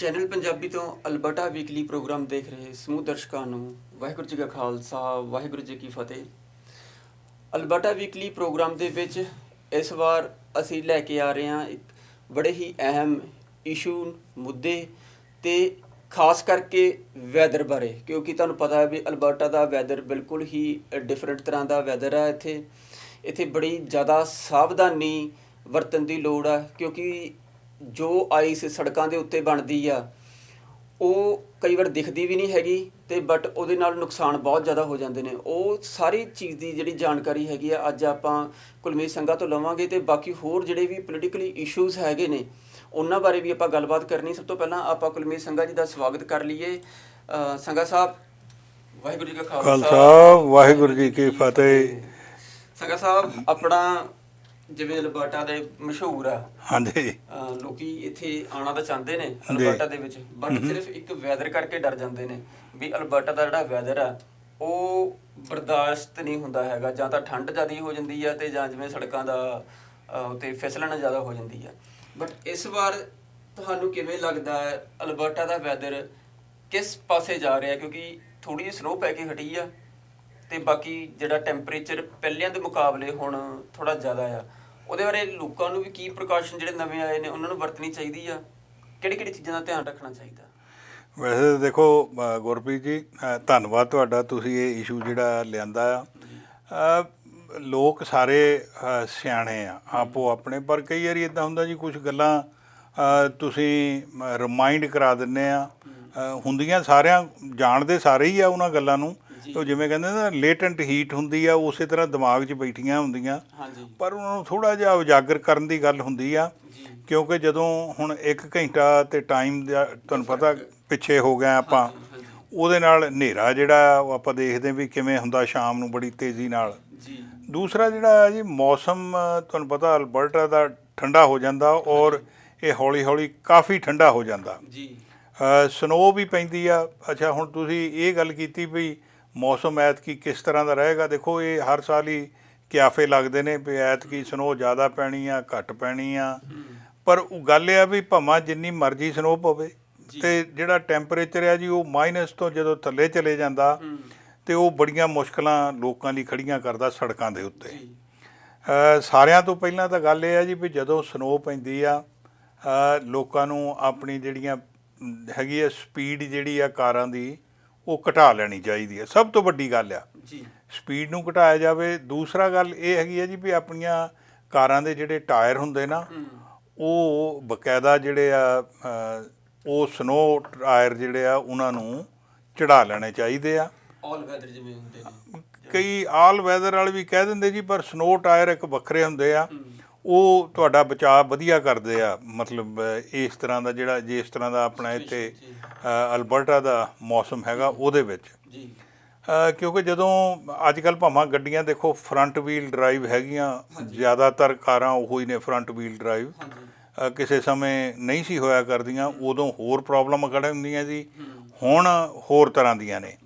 Channel Punjabi ਤੋਂ Alberta weekly programme ਦੇਖ ਰਹੇ ਸਮੂਹ ਦਰਸ਼ਕਾਂ ਨੂੰ। ਵਾਹਿਗੁਰੂ ਜੀ ਕਾ ਖਾਲਸਾ, ਵਾਹਿਗੁਰੂ ਜੀ ਕੀ ਫਤਿਹ। ਅਲਬਰਟਾ ਵੀਕਲੀ ਪ੍ਰੋਗਰਾਮ ਦੇ ਵਿੱਚ ਇਸ ਵਾਰ ਅਸੀਂ ਲੈ ਕੇ ਆ ਰਹੇ ਹਾਂ ਇੱਕ ਬੜੇ ਹੀ ਅਹਿਮ ਇਸ਼ੂ ਮੁੱਦੇ ਤੇ ਖਾਸ ਕਰਕੇ ਵੈਦਰ ਬਾਰੇ। ਕਿਉਂਕਿ ਤੁਹਾਨੂੰ ਪਤਾ ਹੈ ਵੀ ਅਲਬਰਟਾ ਦਾ ਵੈਦਰ ਬਿਲਕੁਲ ਹੀ ਡਿਫਰੈਂਟ ਤਰ੍ਹਾਂ ਦਾ ਵੈਦਰ ਹੈ ਇੱਥੇ। ਇੱਥੇ ਬੜੀ ਜ਼ਿਆਦਾ ਸਾਵਧਾਨੀ ਵਰਤਣ ਦੀ ਲੋੜ ਆ, ਕਿਉਂਕਿ ਜੋ ਆਈਸ ਸੜਕਾਂ ਦੇ ਉੱਤੇ ਬਣਦੀ ਆ ਉਹ ਕਈ ਵਾਰ ਦਿਖਦੀ ਵੀ ਨਹੀਂ ਹੈਗੀ ਤੇ ਬਟ ਉਹਦੇ ਨਾਲ ਨੁਕਸਾਨ ਬਹੁਤ ਜ਼ਿਆਦਾ ਹੋ ਜਾਂਦੇ ਨੇ। ਉਹ ਸਾਰੀ ਚੀਜ਼ ਦੀ ਜਿਹੜੀ ਜਾਣਕਾਰੀ ਹੈਗੀ ਆ ਅੱਜ ਆਪਾਂ ਕੁਲਮੀਤ ਸੰਘਾ ਤੋਂ ਲਵਾਂਗੇ ਤੇ ਬਾਕੀ ਹੋਰ ਜਿਹੜੇ ਵੀ ਪੋਲੀਟੀਕਲੀ ਇਸ਼ੂਜ਼ ਹੈਗੇ ਨੇ ਉਹਨਾਂ ਬਾਰੇ ਵੀ ਆਪਾਂ ਗੱਲਬਾਤ ਕਰਨੀ। ਸਭ ਤੋਂ ਪਹਿਲਾਂ ਆਪਾਂ ਕੁਲਮੀਤ ਸੰਘਾ ਜੀ ਦਾ ਸਵਾਗਤ ਕਰ ਲਈਏ। ਸੰਘਾ ਸਾਹਿਬ। ਵਾਹਿਗੁਰੂ ਜੀ ਕਾ ਖਾਲਸਾ ਵਾਹਿਗੁਰੂ ਜੀ ਕੀ ਫਤਿਹ। ਸੰਘਾ ਸਾਹਿਬ ਆਪਣਾ ਜਿਵੇਂ ਅਲਬਰਟਾ ਦੇ ਮਸ਼ਹੂਰ ਆ। ਹਾਂਜੀ। ਅਹ ਲੋਕੀ ਇੱਥੇ ਆਉਣਾ ਤਾਂ ਚਾਹੁੰਦੇ ਨੇ। ਅਲਬਰਟਾ ਦੇ ਵਿੱਚ ਬਟ ਸਿਰਫ ਇੱਕ ਵੈਦਰ ਕਰਕੇ ਡਰ ਜਾਂਦੇ ਨੇ ਵੀ ਅਲਬਰਟਾ ਦਾ ਜਿਹੜਾ ਵੈਦਰ ਆ ਉਹ ਬਰਦਾਸ਼ਤ ਨਹੀਂ ਹੁੰਦਾ ਹੈਗਾ। ਜਾਂ ਤਾਂ ਠੰਡ ਜ਼ਿਆਦੀ ਹੋ ਜਾਂਦੀ ਆ ਤੇ ਜਾਂ ਜਿਵੇਂ ਸੜਕਾਂ ਦਾ ਅਹ, ਉੱਤੇ ਫਿਸਲਣ ਜ਼ਿਆਦਾ ਹੋ ਜਾਂਦੀ ਆ। ਬਟ ਇਸ ਵਾਰ ਤੁਹਾਨੂੰ ਕਿਵੇਂ ਲੱਗਦਾ ਹੈ ਅਲਬਰਟਾ ਦਾ ਵੈਦਰ ਕਿਸ ਪਾਸੇ ਜਾ ਰਿਹਾ? ਕਿਉਂਕਿ ਥੋੜੀ ਜਿਹੀ ਸਨੋ ਪੈ ਕੇ ਹਟੀ ਆ ਤੇ ਬਾਕੀ ਜਿਹੜਾ ਟੈਂਪਰੇਚਰ ਪਹਿਲਿਆਂ ਦੇ ਮੁਕਾਬਲੇ ਹੁਣ ਥੋੜਾ ਜ਼ਿਆਦਾ ਆ। ਉਹਦੇ ਬਾਰੇ ਲੋਕਾਂ ਨੂੰ ਵੀ ਕੀ ਪ੍ਰੀਕਾਸ਼ਨ ਜਿਹੜੇ ਨਵੇਂ ਆਏ ਨੇ, ਉਹਨਾਂ ਨੂੰ ਵਰਤਣੀ ਚਾਹੀਦੀ ਆ? ਕਿਹੜੀ ਕਿਹੜੀ ਚੀਜ਼ਾਂ ਦਾ ਧਿਆਨ ਰੱਖਣਾ ਚਾਹੀਦਾ? ਵੈਸੇ ਦੇਖੋ ਗੁਰਪ੍ਰੀਤ ਜੀ ਧੰਨਵਾਦ ਤੁਹਾਡਾ, ਤੁਸੀਂ ਇਹ ਇਸ਼ੂ ਜਿਹੜਾ ਲਿਆਂਦਾ ਆ। ਲੋਕ ਸਾਰੇ ਸਿਆਣੇ ਆ, ਆਪੋ ਆਪਣੇ, ਪਰ ਕਈ ਵਾਰੀ ਇਦਾਂ ਹੁੰਦਾ ਜੀ ਕੁਝ ਗੱਲਾਂ ਤੁਸੀਂ ਰਿਮਾਈਂਡ ਕਰਾ ਦਿੰਨੇ ਆ। ਹੁੰਦੀਆਂ ਸਾਰਿਆਂ, ਜਾਣਦੇ ਸਾਰੇ ਹੀ ਆ ਉਹਨਾਂ ਗੱਲਾਂ ਨੂੰ। ਉਹ ਜਿਵੇਂ ਕਹਿੰਦੇ ਨਾ ਲੇਟੈਂਟ ਹੀਟ ਹੁੰਦੀ ਆ ਉਸੇ ਤਰ੍ਹਾਂ ਦਿਮਾਗ 'ਚ ਬੈਠੀਆਂ ਹੁੰਦੀਆਂ। ਪਰ ਉਹਨਾਂ ਨੂੰ ਥੋੜਾ ਜਿਹਾ ਉਜਾਗਰ ਕਰਨ ਦੀ ਗੱਲ ਹੁੰਦੀ ਆ ਕਿਉਂਕਿ ਜਦੋਂ ਹੁਣ 1 ਘੰਟਾ ਤੇ ਟਾਈਮ ਦਾ ਤੁਹਾਨੂੰ ਪਤਾ ਪਿੱਛੇ ਹੋ ਗਏ ਆਪਾਂ ਉਹਦੇ ਨਾਲ ਹਨੇਰਾ ਜਿਹੜਾ ਉਹ ਆਪਾਂ ਦੇਖਦੇ ਵੀ ਕਿਵੇਂ ਹੁੰਦਾ ਸ਼ਾਮ ਨੂੰ ਬੜੀ ਤੇਜ਼ੀ ਨਾਲ। ਜੀ। ਦੂਸਰਾ ਜਿਹੜਾ ਹੈ ਜੀ ਮੌਸਮ ਤੁਹਾਨੂੰ ਪਤਾ ਅਲਬਰਟਾ ਦਾ ਠੰਡਾ ਹੋ ਜਾਂਦਾ ਔਰ ਇਹ ਹੌਲੀ ਹੌਲੀ ਕਾਫੀ ਠੰਡਾ ਹੋ ਜਾਂਦਾ। ਜੀ। ਸਨੋ ਵੀ ਪੈਂਦੀ ਆ। ਅੱਛਾ ਹੁਣ ਤੁਸੀਂ ਇਹ ਗੱਲ ਕੀਤੀ ਵੀ ਮੌਸਮ ਐਤਕੀ ਕਿਸ ਤਰ੍ਹਾਂ ਦਾ ਰਹੇਗਾ? ਦੇਖੋ ਇਹ ਹਰ ਸਾਲ ਹੀ ਕਿਆਫੇ ਲੱਗਦੇ ਨੇ ਵੀ ਐਤਕੀ ਸਨੋ ਜ਼ਿਆਦਾ ਪੈਣੀ ਆ ਘੱਟ ਪੈਣੀ ਆ। ਪਰ ਉਹ ਗੱਲ ਇਹ ਆ ਵੀ ਭਾਵੇਂ ਜਿੰਨੀ ਮਰਜ਼ੀ ਸਨੋ ਪਵੇ। ਤੇ ਜਿਹੜਾ ਟੈਂਪਰੇਚਰ ਆ ਜੀ ਉਹ ਮਾਈਨਸ ਤੋਂ ਜਦੋਂ ਥੱਲੇ ਚਲੇ ਜਾਂਦਾ ਤੇ ਉਹ ਬੜੀਆਂ ਮੁਸ਼ਕਲਾਂ ਲੋਕਾਂ ਲਈ ਖੜੀਆਂ ਕਰਦਾ ਸੜਕਾਂ ਦੇ ਉੱਤੇ। ਸਾਰਿਆਂ ਤੋਂ ਪਹਿਲਾਂ ਤਾਂ ਗੱਲ ਇਹ ਆ ਜੀ ਵੀ ਜਦੋਂ ਸਨੋ ਪੈਂਦੀ ਆ ਲੋਕਾਂ ਨੂੰ ਆਪਣੀ ਜਿਹੜੀਆਂ ਹੈਗੀ ਆ ਸਪੀਡ ਜਿਹੜੀ ਆ ਕਾਰਾਂ ਦੀ ਉਹ ਘਟਾ ਲੈਣੀ ਚਾਹੀਦੀ ਹੈ। ਸਭ ਤੋਂ ਵੱਡੀ ਗੱਲ ਆ ਜੀ। ਸਪੀਡ ਨੂੰ ਘਟਾਇਆ ਜਾਵੇ। ਦੂਸਰਾ ਗੱਲ ਇਹ ਹੈਗੀ ਆ ਜੀ ਵੀ ਆਪਣੀਆਂ ਕਾਰਾਂ ਦੇ ਜਿਹੜੇ ਟਾਇਰ ਹੁੰਦੇ ਨਾ ਉਹ ਬਕਾਇਦਾ ਜਿਹੜੇ ਆ ਉਹ ਸਨੋ ਟਾਇਰ ਜਿਹੜੇ ਆ ਉਹਨਾਂ ਨੂੰ ਚੜਾ ਲੈਣੇ ਚਾਹੀਦੇ ਆ। ਆਲ ਵੈਦਰ ਜਿਵੇਂ ਹੁੰਦੇ ਨੇ। ਕਈ ਆਲ ਵੈਦਰ ਵਾਲੇ ਵੀ ਕਹਿ ਦਿੰਦੇ ਜੀ ਪਰ ਸਨੋ ਟਾਇਰ ਇੱਕ ਵੱਖਰੇ ਹੁੰਦੇ ਆ। ਉਹ ਤੁਹਾਡਾ ਬਚਾਅ ਵਧੀਆ ਕਰਦੇ ਆ ਮਤਲਬ ਇਸ ਤਰ੍ਹਾਂ ਦਾ ਜਿਹੜਾ ਜਿਸ ਤਰ੍ਹਾਂ ਦਾ ਆਪਣਾ ਇੱਥੇ ਅਲਬਰਟਾ ਦਾ ਮੌਸਮ ਹੈਗਾ ਉਹਦੇ ਵਿੱਚ। ਜੀ। ਕਿਉਂਕਿ ਜਦੋਂ ਅੱਜ ਕੱਲ ਭਾਵੇਂ ਗੱਡੀਆਂ ਦੇਖੋ ਫਰੰਟ ਵੀਲ ਡਰਾਈਵ ਹੈਗੀਆਂ ਜ਼ਿਆਦਾਤਰ ਕਾਰਾਂ ਉਹੋ ਹੀ ਨੇ ਫਰੰਟ ਵੀਲ ਡਰਾਈਵ ਕਿਸੇ ਸਮੇਂ ਨਹੀਂ ਸੀ ਹੋਇਆ ਕਰਦੀਆਂ ਉਦੋਂ ਹੋਰ ਪ੍ਰੋਬਲਮ ਖੜੇ ਹੁੰਦੀਆਂ ਜੀ ਹੁਣ ਹੋਰ ਤਰ੍ਹਾਂ ਦੀਆਂ ਨੇ।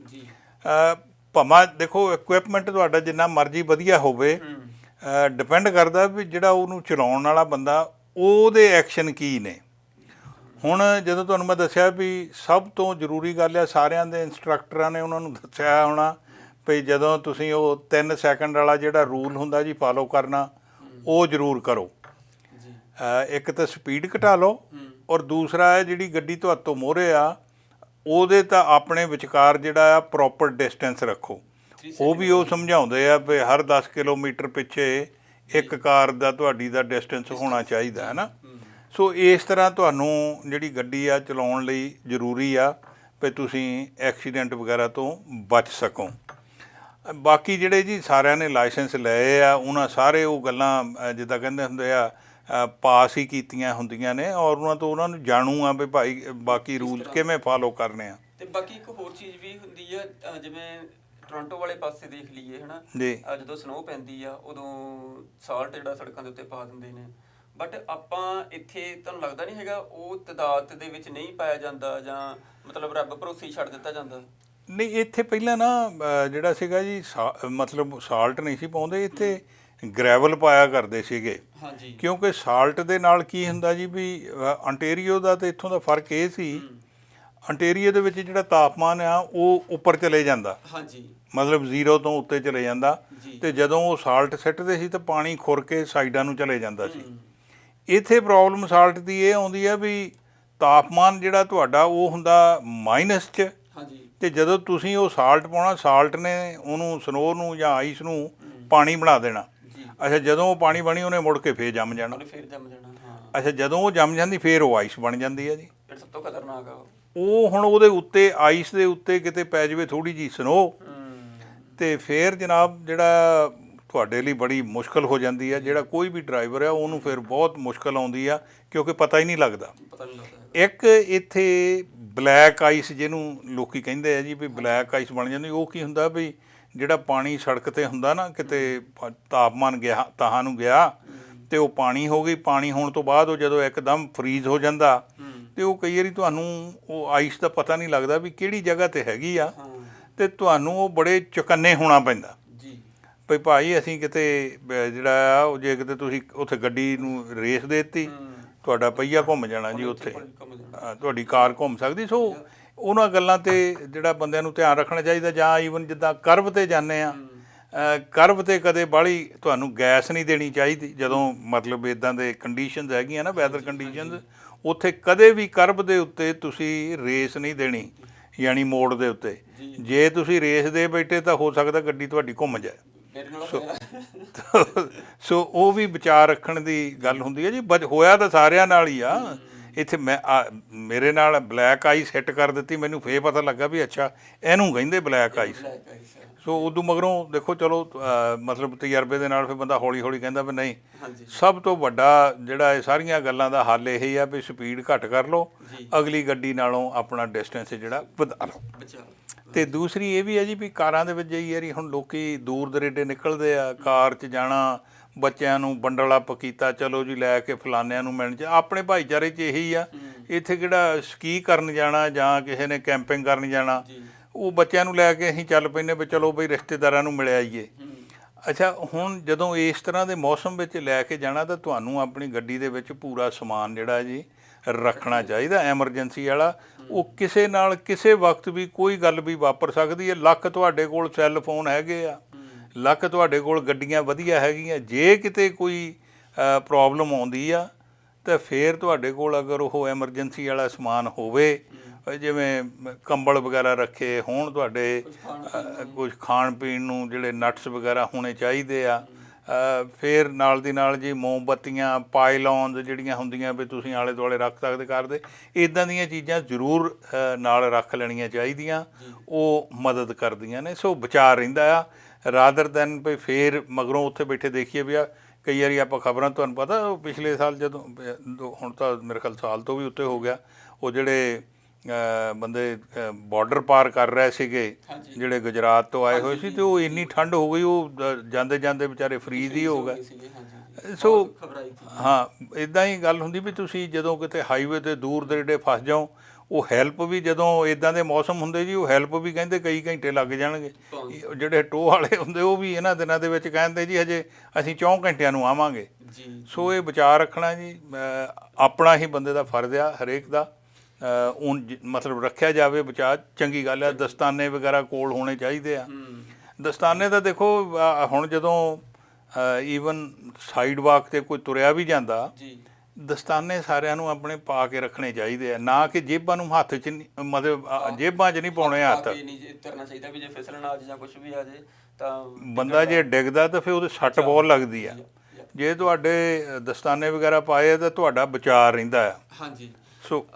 ਭਾਵੇਂ ਦੇਖੋ ਇਕਵਿਪਮੈਂਟ ਤੁਹਾਡਾ ਜਿੰਨਾ ਮਰਜ਼ੀ ਵਧੀਆ ਹੋਵੇ ਡਿਪੈਂਡ ਕਰਦਾ ਵੀ ਜਿਹੜਾ ਉਹਨੂੰ ਚਲਾਉਣ ਵਾਲਾ ਬੰਦਾ ਉਹਦੇ ਐਕਸ਼ਨ ਕੀ ਨੇ। ਹੁਣ ਜਦੋਂ ਤੁਹਾਨੂੰ ਮੈਂ ਦੱਸਿਆ ਵੀ ਸਭ ਤੋਂ ਜ਼ਰੂਰੀ ਗੱਲ ਆ ਸਾਰਿਆਂ ਦੇ ਇੰਸਟ੍ਰਕਟਰਾਂ ਨੇ ਉਹਨਾਂ ਨੂੰ ਦੱਸਿਆ ਹੋਣਾ ਵੀ ਜਦੋਂ ਤੁਸੀਂ ਉਹ 3 ਸੈਕਿੰਡ ਵਾਲਾ ਜਿਹੜਾ ਰੂਲ ਹੁੰਦਾ ਜੀ ਫਾਲੋ ਕਰਨਾ ਉਹ ਜ਼ਰੂਰ ਕਰੋ। ਇੱਕ ਤਾਂ ਸਪੀਡ ਘਟਾ ਲਓ ਔਰ ਦੂਸਰਾ ਹੈ ਜਿਹੜੀ ਗੱਡੀ ਤੁਹਾਤੋਂ ਮੋਹਰੇ ਆ ਉਹਦੇ ਤਾਂ ਆਪਣੇ ਵਿਚਕਾਰ ਜਿਹੜਾ ਆ ਪ੍ਰੋਪਰ ਡਿਸਟੈਂਸ ਰੱਖੋ। ਉਹ ਵੀ ਉਹ ਸਮਝਾਉਂਦੇ ਆ ਵੀ ਹਰ 10 ਕਿਲੋਮੀਟਰ ਪਿੱਛੇ ਇੱਕ ਕਾਰ ਦਾ ਤੁਹਾਡੀ ਦਾ ਡਿਸਟੈਂਸ ਹੋਣਾ ਚਾਹੀਦਾ ਹੈ। ਨਾ ਸੋ ਇਸ ਤਰ੍ਹਾਂ ਤੁਹਾਨੂੰ ਜਿਹੜੀ ਗੱਡੀ ਆ ਚਲਾਉਣ ਲਈ ਜ਼ਰੂਰੀ ਆ ਵੀ ਤੁਸੀਂ ਐਕਸੀਡੈਂਟ ਵਗੈਰਾ ਤੋਂ ਬਚ ਸਕੋ। ਬਾਕੀ ਜਿਹੜੇ ਜੀ ਸਾਰਿਆਂ ਨੇ ਲਾਇਸੈਂਸ ਲਏ ਆ ਉਹਨਾਂ ਸਾਰੇ ਉਹ ਗੱਲਾਂ ਜਿੱਦਾਂ ਕਹਿੰਦੇ ਹੁੰਦੇ ਆ ਪਾਸ ਹੀ ਕੀਤੀਆਂ ਹੁੰਦੀਆਂ ਨੇ ਔਰ ਉਹਨਾਂ ਤੋਂ ਉਹਨਾਂ ਨੂੰ ਜਾਣੂ ਆ ਵੀ ਭਾਈ ਬਾਕੀ ਰੂਲ ਕਿਵੇਂ ਫਾਲੋ ਕਰਨੇ ਆ। ਤੇ ਬਾਕੀ ਇੱਕ ਹੋਰ ਚੀਜ਼ ਵੀ ਹੁੰਦੀ ਆ ਜਿਵੇਂ ਟੋਰਾਂਟੋ ਵਾਲੇ ਪਾਸੇ ਦੇਖ ਲਈਏ ਹਨਾ? ਜੀ। ਅਹ ਜਦੋਂ ਸਨੋ ਪੈਂਦੀ ਆ ਉਦੋਂ ਸਾਲਟ ਜਿਹੜਾ ਸੜਕਾਂ ਦੇ ਉੱਤੇ ਪਾ ਦਿੰਦੇ ਨੇ। ਬਟ ਆਪਾਂ ਇੱਥੇ ਤੁਹਾਨੂੰ ਲੱਗਦਾ ਨਹੀਂ ਹੈਗਾ ਉਹ ਤਦਾਦ ਦੇ ਵਿੱਚ ਨਹੀਂ ਪਾਇਆ ਜਾਂਦਾ ਜਾਂ ਮਤਲਬ ਰੱਬ ਭਰੋਸੇ ਹੀ ਛੱਡ ਦਿੱਤਾ ਜਾਂਦਾ? ਨਹੀਂ ਇੱਥੇ ਪਹਿਲਾਂ ਨਾ ਅ, ਜਿਹੜਾ ਸੀਗਾ ਜੀ ਸਾ- ਮਤਲਬ ਸਾਲਟ ਨਹੀਂ ਸੀ ਪਾਉਂਦੇ ਇੱਥੇ ਗ੍ਰੈਵਲ ਪਾਇਆ ਕਰਦੇ ਸੀਗੇ। ਹਾਂਜੀ। ਕਿਉਂਕਿ ਸਾਲਟ ਦੇ ਨਾਲ ਕੀ ਹੁੰਦਾ ਜੀ ਵੀ ਅ, ਅੰਟੇਰੀਓ ਦਾ ਤੇ ਇੱਥੋਂ ਦਾ ਫ਼ਰਕ ਇਹ ਸੀ ਅੰਟੇਰੀਓ ਦੇ ਵਿੱਚ ਜਿਹੜਾ ਤਾਪਮਾਨ ਆ ਉਹ ਉੱਪਰ ਚਲੇ ਜਾਂਦਾ। ਹਾਂਜੀ। ਮਤਲਬ ਜ਼ੀਰੋ ਤੋਂ ਉੱਤੇ ਚਲੇ ਜਾਂਦਾ। ਤੇ ਜਦੋਂ ਉਹ ਸਾਲਟ ਸਿੱਟਦੇ ਸੀ ਤਾਂ ਪਾਣੀ ਖੁਰ ਕੇ ਸਾਈਡਾਂ ਨੂੰ ਚਲੇ ਜਾਂਦਾ ਸੀ। ਹੂੰ, ਇੱਥੇ ਪ੍ਰੋਬਲਮ ਸਾਲਟ ਦੀ ਇਹ ਆਉਂਦੀ ਆ ਵੀ ਤਾਪਮਾਨ ਜਿਹੜਾ ਤੁਹਾਡਾ ਉਹ ਹੁੰਦਾ ਮਾਈਨਸ 'ਚ। ਹਾਂਜੀ। ਤੇ ਜਦੋਂ ਤੁਸੀਂ ਉਹ ਸਾਲਟ ਪਾਉਣਾ ਸਾਲਟ ਨੇ ਉਹਨੂੰ ਸਨੋ ਨੂੰ ਜਾਂ ਆਈਸ ਨੂੰ ਪਾਣੀ ਬਣਾ ਦੇਣਾ। ਅੱਛਾ ਜਦੋਂ ਉਹ ਪਾਣੀ ਬਣੀ ਉਹਨੇ ਮੁੜ ਕੇ ਫੇਰ ਜੰਮ ਜਾਣਾ। ਫੇਰ ਜੰਮ ਜਾਣਾ ਹਾਂ। ਅੱਛਾ ਜਦੋਂ ਉਹ ਜੰਮ ਜਾਂਦੀ ਫੇਰ ਉਹ ਆਈਸ ਬਣ ਜਾਂਦੀ ਹੈ ਜੀ। ਸਭ ਤੋਂ ਖਤਰਨਾਕ ਆ ਉਹ। ਉਹ ਹੁਣ ਉਹਦੇ ਉੱਤੇ ਆਈਸ ਦੇ ਉੱਤੇ ਕਿਤੇ ਪੈ ਜਾਵੇ ਥੋੜੀ ਜੀ ਸਨੋ ਹੂੰ ਤੇ ਫੇਰ ਜਨਾਬ ਜਿਹੜਾ ਤੁਹਾਡੇ ਲਈ ਬੜੀ ਮੁਸ਼ਕਲ ਹੋ ਜਾਂਦੀ ਹੈ ਜਿਹੜਾ ਕੋਈ ਵੀ ਡਰਾਈਵਰ ਹੈ ਉਹਨੂੰ ਫਿਰ ਬਹੁਤ ਮੁਸ਼ਕਲ ਆਉਂਦੀ ਆ ਕਿਉਂਕਿ ਪਤਾ ਹੀ ਨਹੀਂ ਲੱਗਦਾ। ਪਤਾ ਨਹੀਂ ਲੱਗਦਾ ਹੈਗਾ। ਇੱਕ ਇੱਥੇ ਬਲੈਕ ਆਈਸ ਜਿਹਨੂੰ ਲੋਕੀ ਕਹਿੰਦੇ ਆ ਜੀ ਵੀ ਬਲੈਕ ਆਈਸ ਬਣ ਜਾਂਦੀ ਉਹ ਕੀ ਹੁੰਦਾ ਵੀ ਜਿਹੜਾ ਪਾਣੀ ਸੜਕ ਤੇ ਹੁੰਦਾ ਨਾ ਕਿਤੇ ਤਾਪਮਾਨ ਗਿਆ ਤਾਹਾਂ ਨੂੰ ਗਿਆ ਤੇ ਉਹ ਪਾਣੀ ਹੋ ਗਈ ਪਾਣੀ ਹੋਣ ਤੋਂ ਬਾਅਦ ਉਹ ਜਦੋਂ ਇੱਕਦਮ ਫਰੀਜ਼ ਹੋ ਜਾਂਦਾ ਤੇ ਉਹ ਕਈ ਵਾਰੀ ਤੁਹਾਨੂੰ ਉਹ ਆਈਸ ਦਾ ਪਤਾ ਨਹੀਂ ਲੱਗਦਾ ਵੀ ਕਿਹੜੀ ਜਗ੍ਹਾ ਤੇ ਹੈਗੀ ਆ ਤੇ ਤੁਹਾਨੂੰ ਉਹ ਬੜੇ ਚੁਕੰਨੇ ਹੋਣਾ ਪੈਂਦਾ। ਜੀ। ਭਈ ਭਾਈ ਅਸੀਂ ਕਿਤੇ ਜਿਹੜਾ ਆ ਉਹ ਜੇ ਕਿਤੇ ਤੁਸੀਂ ਉੱਥੇ ਗੱਡੀ ਨੂੰ ਰੇਸ ਦੇ ਦਿੱਤੀ ਤੁਹਾਡਾ ਪਹੀਆ ਘੁੰਮ ਜਾਣਾ ਜੀ ਉੱਥੇ। ਤੁਹਾਡੀ ਕਾਰ ਘੁੰਮ ਸਕਦੀ ਸੋ ਉਹਨਾਂ ਗੱਲਾਂ ਤੇ ਜਿਹੜਾ ਬੰਦਿਆਂ ਨੂੰ ਧਿਆਨ ਰੱਖਣਾ ਚਾਹੀਦਾ ਜਾਂ ਈਵਨ ਜਿੱਦਾਂ ਕਰਵ ਤੇ ਜਾਂਦੇ ਆ ਕਰਵ ਤੇ ਕਦੇ ਬਾਹਲੀ ਤੁਹਾਨੂੰ ਗੈਸ ਨਹੀਂ ਦੇਣੀ ਚਾਹੀਦੀ ਜਦੋਂ ਮਤਲਬ ਇਦਾਂ ਦੇ ਕੰਡੀਸ਼ਨਸ ਹੈਗੀਆਂ ਨਾ ਵੈਦਰ ਕੰਡੀਸ਼ਨਸ ਉੱਥੇ ਕਦੇ ਵੀ ਕਰਵ ਦੇ ਉੱਤੇ ਤੁਸੀਂ ਰੇਸ ਨਹੀਂ ਦੇਣੀ ਯਾਨੀ ਮੋੜ ਦੇ ਉੱਤੇ। ਜੀ। ਤੁਸੀਂ ਰੇਸ ਦੇ ਬੈਠੇ ਤਾਂ ਹੋ ਸਕਦਾ ਗੱਡੀ ਤੁਹਾਡੀ ਘੁੰਮ ਜਾਏ। ਸੋ ਉਹ ਵੀ ਵਿਚਾਰ ਰੱਖਣ ਦੀ ਗੱਲ ਹੁੰਦੀ ਹੈ ਜੀ। ਹੋਇਆ ਤਾਂ ਸਾਰਿਆਂ ਨਾਲ ਹੀ ਆ। ਇੱਥੇ ਮੈਂ ਮੇਰੇ ਨਾਲ ਬਲੈਕ ਆਈਸ ਹਿੱਟ ਕਰ ਦਿੱਤੀ। ਮੈਨੂੰ ਫੇਰ ਪਤਾ ਲੱਗਾ ਵੀ ਅੱਛਾ ਇਹਨੂੰ ਕਹਿੰਦੇ ਬਲੈਕ ਆਈਸ ਸੋ ਉਦੋਂ ਮਗਰੋਂ ਦੇਖੋ ਚਲੋ ਮਤਲਬ ਤਜਰਬੇ ਦੇ ਨਾਲ ਫਿਰ ਬੰਦਾ ਹੌਲੀ ਹੌਲੀ ਕਹਿੰਦਾ ਵੀ ਨਹੀਂ। ਸਭ ਤੋਂ ਵੱਡਾ ਜਿਹੜਾ ਇਹ ਸਾਰੀਆਂ ਗੱਲਾਂ ਦਾ ਹੱਲ ਇਹ ਹੀ ਆ ਵੀ ਸਪੀਡ ਘੱਟ ਕਰ ਲਓ। ਅਗਲੀ ਗੱਡੀ ਨਾਲੋਂ ਆਪਣਾ ਡਿਸਟੈਂਸ ਜਿਹੜਾ ਵਧਾ ਲਓ। ਤੇ ਦੂਸਰੀ ਇਹ ਵੀ ਹੈ ਜੀ ਵੀ ਕਾਰਾਂ ਦੇ ਵਿੱਚ ਜਈ ਯਾਰੀ ਹੁਣ ਲੋਕੀ ਦੂਰ ਦਰੇਡੇ ਨਿਕਲਦੇ ਆ ਕਾਰ 'ਚ ਜਾਣਾ ਬੱਚਿਆਂ ਨੂੰ ਬੰਡਲ ਅਪ ਕੀਤਾ ਚਲੋ ਜੀ ਲੈ ਕੇ ਫਲਾਨਿਆਂ ਨੂੰ ਮਿਲਣ 'ਚ ਆਪਣੇ ਭਾਈਚਾਰੇ 'ਚ ਇਹੀ ਆ ਇੱਥੇ ਕਿਹੜਾ ਸਕੀ ਕਰਨ ਜਾਣਾ ਜਾਂ ਕਿਸੇ ਨੇ ਕੈਂਪਿੰਗ ਕਰਨ ਜਾਣਾ ਉਹ ਬੱਚਿਆਂ ਨੂੰ ਲੈ ਕੇ ਅਸੀਂ ਚੱਲ ਪੈਂਦੇ ਵੀ ਚਲੋ ਬਈ ਰਿਸ਼ਤੇਦਾਰਾਂ ਨੂੰ ਮਿਲ ਆਈਏ ਅੱਛਾ ਹੁਣ ਜਦੋਂ ਇਸ ਤਰ੍ਹਾਂ ਦੇ ਮੌਸਮ ਵਿੱਚ ਲੈ ਕੇ ਜਾਣਾ ਤਾਂ ਤੁਹਾਨੂੰ ਆਪਣੀ ਗੱਡੀ ਦੇ ਵਿੱਚ ਪੂਰਾ ਸਮਾਨ ਜਿਹੜਾ ਜੀ ਰੱਖਣਾ ਚਾਹੀਦਾ ਐਮਰਜੈਂਸੀ ਵਾਲਾ। ਉਹ ਕਿਸੇ ਨਾਲ ਕਿਸੇ ਵਕਤ ਵੀ ਕੋਈ ਗੱਲ ਵੀ ਵਾਪਰ ਸਕਦੀ ਹੈ। ਲੱਖ ਤੁਹਾਡੇ ਕੋਲ ਸੈੱਲ ਫੋਨ ਹੈਗੇ ਆ। ਲੱਖ ਤੁਹਾਡੇ ਕੋਲ ਗੱਡੀਆਂ ਵਧੀਆ ਹੈਗੀਆਂ। ਜੇ ਕਿਤੇ ਕੋਈ ਪ੍ਰੋਬਲਮ ਆਉਂਦੀ ਆ ਤਾਂ ਫੇਰ ਤੁਹਾਡੇ ਕੋਲ ਅਗਰ ਉਹ ਐਮਰਜੈਂਸੀ ਵਾਲਾ ਸਮਾਨ ਹੋਵੇ ਜਿਵੇਂ ਕੰਬਲ ਵਗੈਰਾ ਰੱਖੇ ਹੋਣ ਤੁਹਾਡੇ ਅ, ਕੁਝ ਖਾਣ ਪੀਣ ਨੂੰ ਜਿਹੜੇ ਨਟਸ ਵਗੈਰਾ ਹੋਣੇ ਚਾਹੀਦੇ ਆ ਫੇਰ ਨਾਲ ਦੀ ਨਾਲ ਜੀ ਮੋਮਬੱਤੀਆਂ ਪਾਈਲੌਨਸ ਜਿਹੜੀਆਂ ਹੁੰਦੀਆਂ ਵੀ ਤੁਸੀਂ ਆਲੇ ਦੁਆਲੇ ਰੱਖ ਸਕਦੇ ਕਰਦੇ ਇਦਾਂ ਦੀਆਂ ਚੀਜ਼ਾਂ ਜ਼ਰੂਰ ਨਾਲ ਰੱਖ ਲੈਣੀਆਂ ਚਾਹੀਦੀਆਂ ਉਹ ਮਦਦ ਕਰਦੀਆਂ ਨੇ। ਸੋ ਬਚਾ ਰਹਿੰਦਾ ਆ ਰਾਦਰ ਦੈਨ ਵੀ ਫੇਰ ਮਗਰੋਂ ਉੱਥੇ ਬੈਠੇ ਦੇਖੀਏ ਵੀ ਆ ਕਈ ਵਾਰੀ ਆਪਾਂ ਖਬਰਾਂ ਤੁਹਾਨੂੰ ਪਤਾ ਪਿਛਲੇ ਸਾਲ ਜਦੋਂ ਹੁਣ ਤਾਂ ਮੇਰੇ ਖਿਆਲ ਸਾਲ ਤੋਂ ਵੀ ਉੱਤੇ ਹੋ ਗਿਆ ਉਹ ਜਿਹੜੇ ਬੰਦੇ ਬਾਰਡਰ ਪਾਰ ਕਰ ਰਹੇ ਸੀਗੇ। ਜਿਹੜੇ ਗੁਜਰਾਤ ਤੋਂ ਆਏ ਹੋਏ ਸੀ ਤੇ ਉਹ ਇੰਨੀ ਠੰਡ ਹੋ ਗਈ ਉਹ ਜਾਂਦੇ ਜਾਂਦੇ ਵਿਚਾਰੇ ਫਰੀਜ਼ ਹੀ ਹੋ ਗਏ। ਸੋ। ਹਾਂ ਇਦਾਂ ਹੀ ਗੱਲ ਹੁੰਦੀ ਵੀ ਤੁਸੀਂ ਜਦੋਂ ਕਿਤੇ ਹਾਈਵੇ ਤੇ ਦੂਰ ਦਰੇਡੇ ਫਸ ਜਾਓ ਉਹ ਹੈਲਪ ਵੀ ਜਦੋਂ ਇਦਾਂ ਦੇ ਮੌਸਮ ਹੁੰਦੇ ਜੀ ਉਹ ਹੈਲਪ ਵੀ ਕਹਿੰਦੇ ਕਈ ਘੰਟੇ ਲੱਗ ਜਾਣਗੇ। ਜਿਹੜੇ ਟੋਹ ਵਾਲੇ ਹੁੰਦੇ ਉਹ ਵੀ ਇਹਨਾਂ ਦਿਨਾਂ ਦੇ ਵਿੱਚ ਕਹਿੰਦੇ ਜੀ ਹਜੇ ਅਸੀਂ 4 ਘੰਟਿਆਂ ਨੂੰ ਆਵਾਂਗੇ। ਜੀ ਸੋ ਇਹ ਵਿਚਾਰ ਰੱਖਣਾ ਜੀ ਆਪਣਾ ਹੀ ਬੰਦੇ ਦਾ ਫਰਜ਼ ਆ ਹਰੇਕ ਦਾ। ਜ- ਮਤਲਬ ਰੱਖਿਆ ਜਾਵੇ ਬਚਾ ਚੰਗੀ ਗੱਲ ਹੈ ਦਸਤਾਨੇ ਵਗੈਰਾ ਕੋਲ ਹੋਣੇ ਚਾਹੀਦੇ ਆ। ਦਸਤਾਨੇ ਤਾਂ ਦੇਖੋ ਹੁਣ ਜਦੋਂ ਈਵਨ ਸਾਈਡ ਵਾਕ ਤੇ ਕੋਈ ਤੁਰਿਆ ਵੀ ਜਾਂਦਾ ਜੀ। ਦਸਤਾਨੇ ਸਾਰਿਆਂ ਨੂੰ ਆਪਣੇ ਪਾ ਕੇ ਰੱਖਣੇ ਚਾਹੀਦੇ ਆ ਨਾ ਕਿ ਜੇਬਾਂ ਨੂੰ ਹੱਥ 'ਚ ਮਤਲਬ ਜੇਬਾਂ 'ਚ ਨਹੀਂ ਪਾਉਣੇ ਹੱਥ। ਜੇ ਤਰਨਾ ਚਾਹੀਦਾ ਵੀ ਜੇ ਫਿਸਲਣ ਆ ਜਾਂ ਕੁਝ ਵੀ ਆ ਜਾਏ ਤਾਂ ਬੰਦਾ ਜੇ ਡਿੱਗਦਾ ਤਾਂ ਫਿਰ ਉਹਦੇ ਸੱਟ ਬਹੁਤ ਲੱਗਦੀ ਆ। ਜੇ ਤੁਹਾਡੇ ਦਸਤਾਨੇ ਵਗੈਰਾ ਪਾਏ ਤਾਂ ਤੁਹਾਡਾ ਬਚਾਅ ਰਹਿੰਦਾ ਆ। ਹਾਂਜੀ। ਸੋ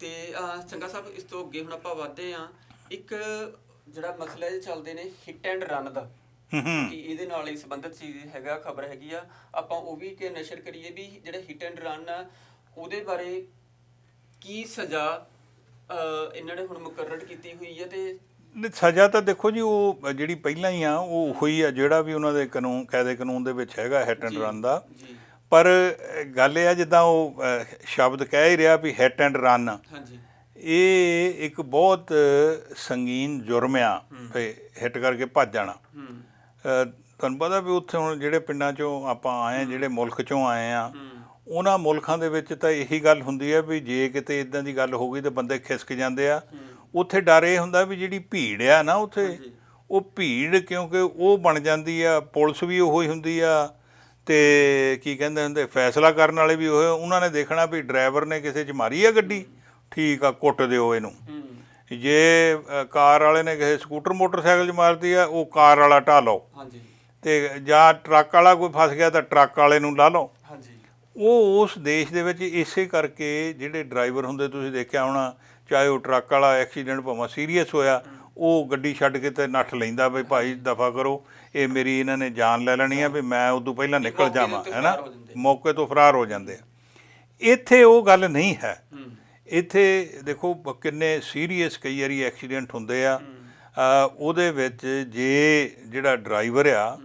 ਤੇ ਚੰਗਾ ਸਾਹਿਬ ਇਸ ਤੋਂ ਅੱਗੇ ਹੁਣ ਆਪਾਂ ਵਧਦੇ ਆ ਇੱਕ ਜਿਹੜਾ ਮਸਲਾ ਇਹ ਚੱਲਦੇ ਨੇ ਹਿੱਟ ਐਂਡ ਰਨ ਦਾ। ਹੂੰ ਹੂੰ। ਕਿ ਇਹਦੇ ਨਾਲ ਹੀ ਸੰਬੰਧਿਤ ਚੀਜ਼ ਹੈਗਾ ਖਬਰ ਹੈਗੀ ਆ। ਆਪਾਂ ਉਹ ਵੀ ਕਿ ਨਸ਼ਰ ਕਰੀਏ ਵੀ ਜਿਹੜਾ ਹਿੱਟ ਐਂਡ ਰਨ ਆ ਉਹਦੇ ਬਾਰੇ ਕੀ ਸਜ਼ਾ ਇਹਨਾਂ ਨੇ ਹੁਣ ਮੁਕਰਰ ਕੀਤੀ ਹੋਈ ਹੈ ਤੇ ਨਹੀਂ, ਸਜ਼ਾ ਤਾਂ ਦੇਖੋ ਜੀ ਉਹ ਜਿਹੜੀ ਪਹਿਲਾਂ ਹੀ ਆ ਉਹ ਹੋਈ ਆ ਜਿਹੜਾ ਵੀ ਉਹਨਾਂ ਦੇ ਕਾਨੂੰਨ ਕਾਇਦੇ ਕਾਨੂੰਨ ਦੇ ਵਿੱਚ ਹੈਗਾ ਹਿੱਟ ਐਂਡ ਰਨ ਦਾ। ਜੀ। ਪਰ ਗੱਲ ਇਹ ਆ ਜਿੱਦਾਂ ਉਹ ਸ਼ਬਦ ਕਹਿ ਹੀ ਰਿਹਾ ਵੀ ਹਿੱਟ ਐਂਡ ਰਨ ਹਾਂਜੀ। ਇਹ ਇੱਕ ਬਹੁਤ ਸੰਗੀਨ ਜੁਰਮ ਆ ਵੀ ਹਿੱਟ ਕਰਕੇ ਭੱਜ ਜਾਣਾ। ਤੁਹਾਨੂੰ ਪਤਾ ਵੀ ਉੱਥੇ ਹੁਣ ਜਿਹੜੇ ਪਿੰਡਾਂ ਚੋਂ ਆਪਾਂ ਆਏ ਆ ਜਿਹੜੇ ਮੁਲਕ ਚੋਂ ਆਏ ਆ ਉਹਨਾਂ ਮੁਲਕਾਂ ਦੇ ਵਿੱਚ ਤਾਂ ਇਹੀ ਗੱਲ ਹੁੰਦੀ ਹੈ ਵੀ ਜੇ ਕਿਤੇ ਇਦਾਂ ਦੀ ਗੱਲ ਹੋ ਗਈ ਤਾਂ ਬੰਦੇ ਖਿਸਕ ਜਾਂਦੇ ਆ। ਉੱਥੇ ਡਰ ਇਹ ਹੁੰਦਾ ਵੀ ਜਿਹੜੀ ਭੀੜ ਆ ਨਾ ਉੱਥੇ। ਉਹ ਭੀੜ ਕਿਉਂਕਿ ਉਹ ਬਣ ਜਾਂਦੀ ਆ ਪੁਲਿਸ ਵੀ ਉਹੋ ਹੀ ਹੁੰਦੀ ਆ ਤੇ ਕੀ ਕਹਿੰਦੇ ਹੁੰਦੇ ਫੈਸਲਾ ਕਰਨ ਵਾਲੇ ਵੀ ਉਹ ਉਹਨਾਂ ਨੇ ਦੇਖਣਾ ਵੀ ਡਰਾਈਵਰ ਨੇ ਕਿਸੇ 'ਚ ਮਾਰੀ ਆ ਗੱਡੀ। ਠੀਕ ਆ ਕੁੱਟ ਦਿਓ ਇਹਨੂੰ। ਜੇ ਕਾਰ ਵਾਲੇ ਨੇ ਕਿਸੇ ਸਕੂਟਰ ਮੋਟਰਸਾਈਕਲ 'ਚ ਮਾਰਦੀ ਆ ਉਹ ਕਾਰ ਵਾਲਾ ਢਾ ਲਓ। ਹਾਂਜੀ। ਤੇ ਜਾਂ ਟਰੱਕ ਵਾਲਾ ਕੋਈ ਫਸ ਗਿਆ ਤਾਂ ਟਰੱਕ ਵਾਲੇ ਨੂੰ ਲਾ ਲਓ। ਹਾਂਜੀ। ਉਹ ਉਸ ਦੇਸ਼ ਦੇ ਵਿੱਚ ਇਸੇ ਕਰਕੇ ਜਿਹੜੇ ਡਰਾਈਵਰ ਹੁੰਦੇ ਤੁਸੀਂ ਦੇਖਿਆ ਹੋਣਾ ਚਾਹੇ ਉਹ ਟਰੱਕ ਵਾਲਾ ਐਕਸੀਡੈਂਟ ਭਾਵੇਂ ਸੀਰੀਅਸ ਹੋਇਆ ਉਹ ਗੱਡੀ ਛੱਡ ਕੇ ਤੇ ਨੱਠ ਲੈਂਦਾ ਵੀ ਭਾਈ ਦਫਾ ਕਰੋ। ਇਹ ਮੇਰੀ ਇਹਨਾਂ ਨੇ ਜਾਨ ਲੈ ਲੈਣੀ ਆ ਵੀ ਮੈਂ ਉਦੋਂ ਪਹਿਲਾਂ ਨਿਕਲ ਜਾਵਾਂ ਹੈਨਾ? ਹੋ ਜਾਂਦੇ। ਮੌਕੇ ਤੋਂ ਫਰਾਰ ਹੋ ਜਾਂਦੇ ਆ। ਇੱਥੇ ਉਹ ਗੱਲ ਨਹੀਂ ਹੈ। ਹੂੰ। ਇੱਥੇ ਦੇਖੋ ਕਿੰਨੇ ਸੀਰੀਅਸ ਕਈ ਵਾਰੀ ਐਕਸੀਡੈਂਟ ਹੁੰਦੇ ਆ। ਉਹਦੇ ਵਿੱਚ ਜੇ ਜਿਹੜਾ ਡਰਾਈਵਰ ਆ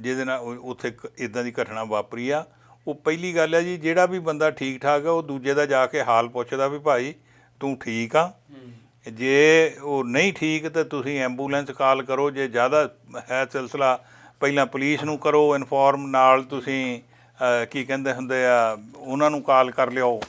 ਜਿਹਦੇ ਨਾਲ ਉੱਥੇ ਇਦਾਂ ਦੀ ਘਟਨਾ ਵਾਪਰੀ ਆ ਉਹ ਪਹਿਲੀ ਗੱਲ ਹੈ ਜੀ ਜਿਹੜਾ ਵੀ ਬੰਦਾ ਠੀਕ ਠਾਕ ਆ ਉਹ ਦੂਜੇ ਦਾ ਜਾ ਕੇ ਹਾਲ ਪੁੱਛਦਾ ਵੀ ਭਾਈ ਤੂੰ ਠੀਕ ਆ? ਹੂੰ। ਜੇ ਉਹ ਨਹੀਂ ਠੀਕ ਤਾਂ ਤੁਸੀਂ ਐਂਬੂਲੈਂਸ ਕਾਲ ਕਰੋ ਜੇ ਜ਼ਿਆਦਾ ਹੈ ਸਿਲਸਿਲਾ ਪਹਿਲਾਂ ਪੁਲਿਸ ਨੂੰ ਕਰੋ ਇਨਫੋਰਮ ਨਾਲ ਤੁਸੀਂ ਕੀ ਕਹਿੰਦੇ ਹੁੰਦੇ ਆ ਉਹਨਾਂ ਨੂੰ ਕਾਲ ਕਰ ਲਿਓ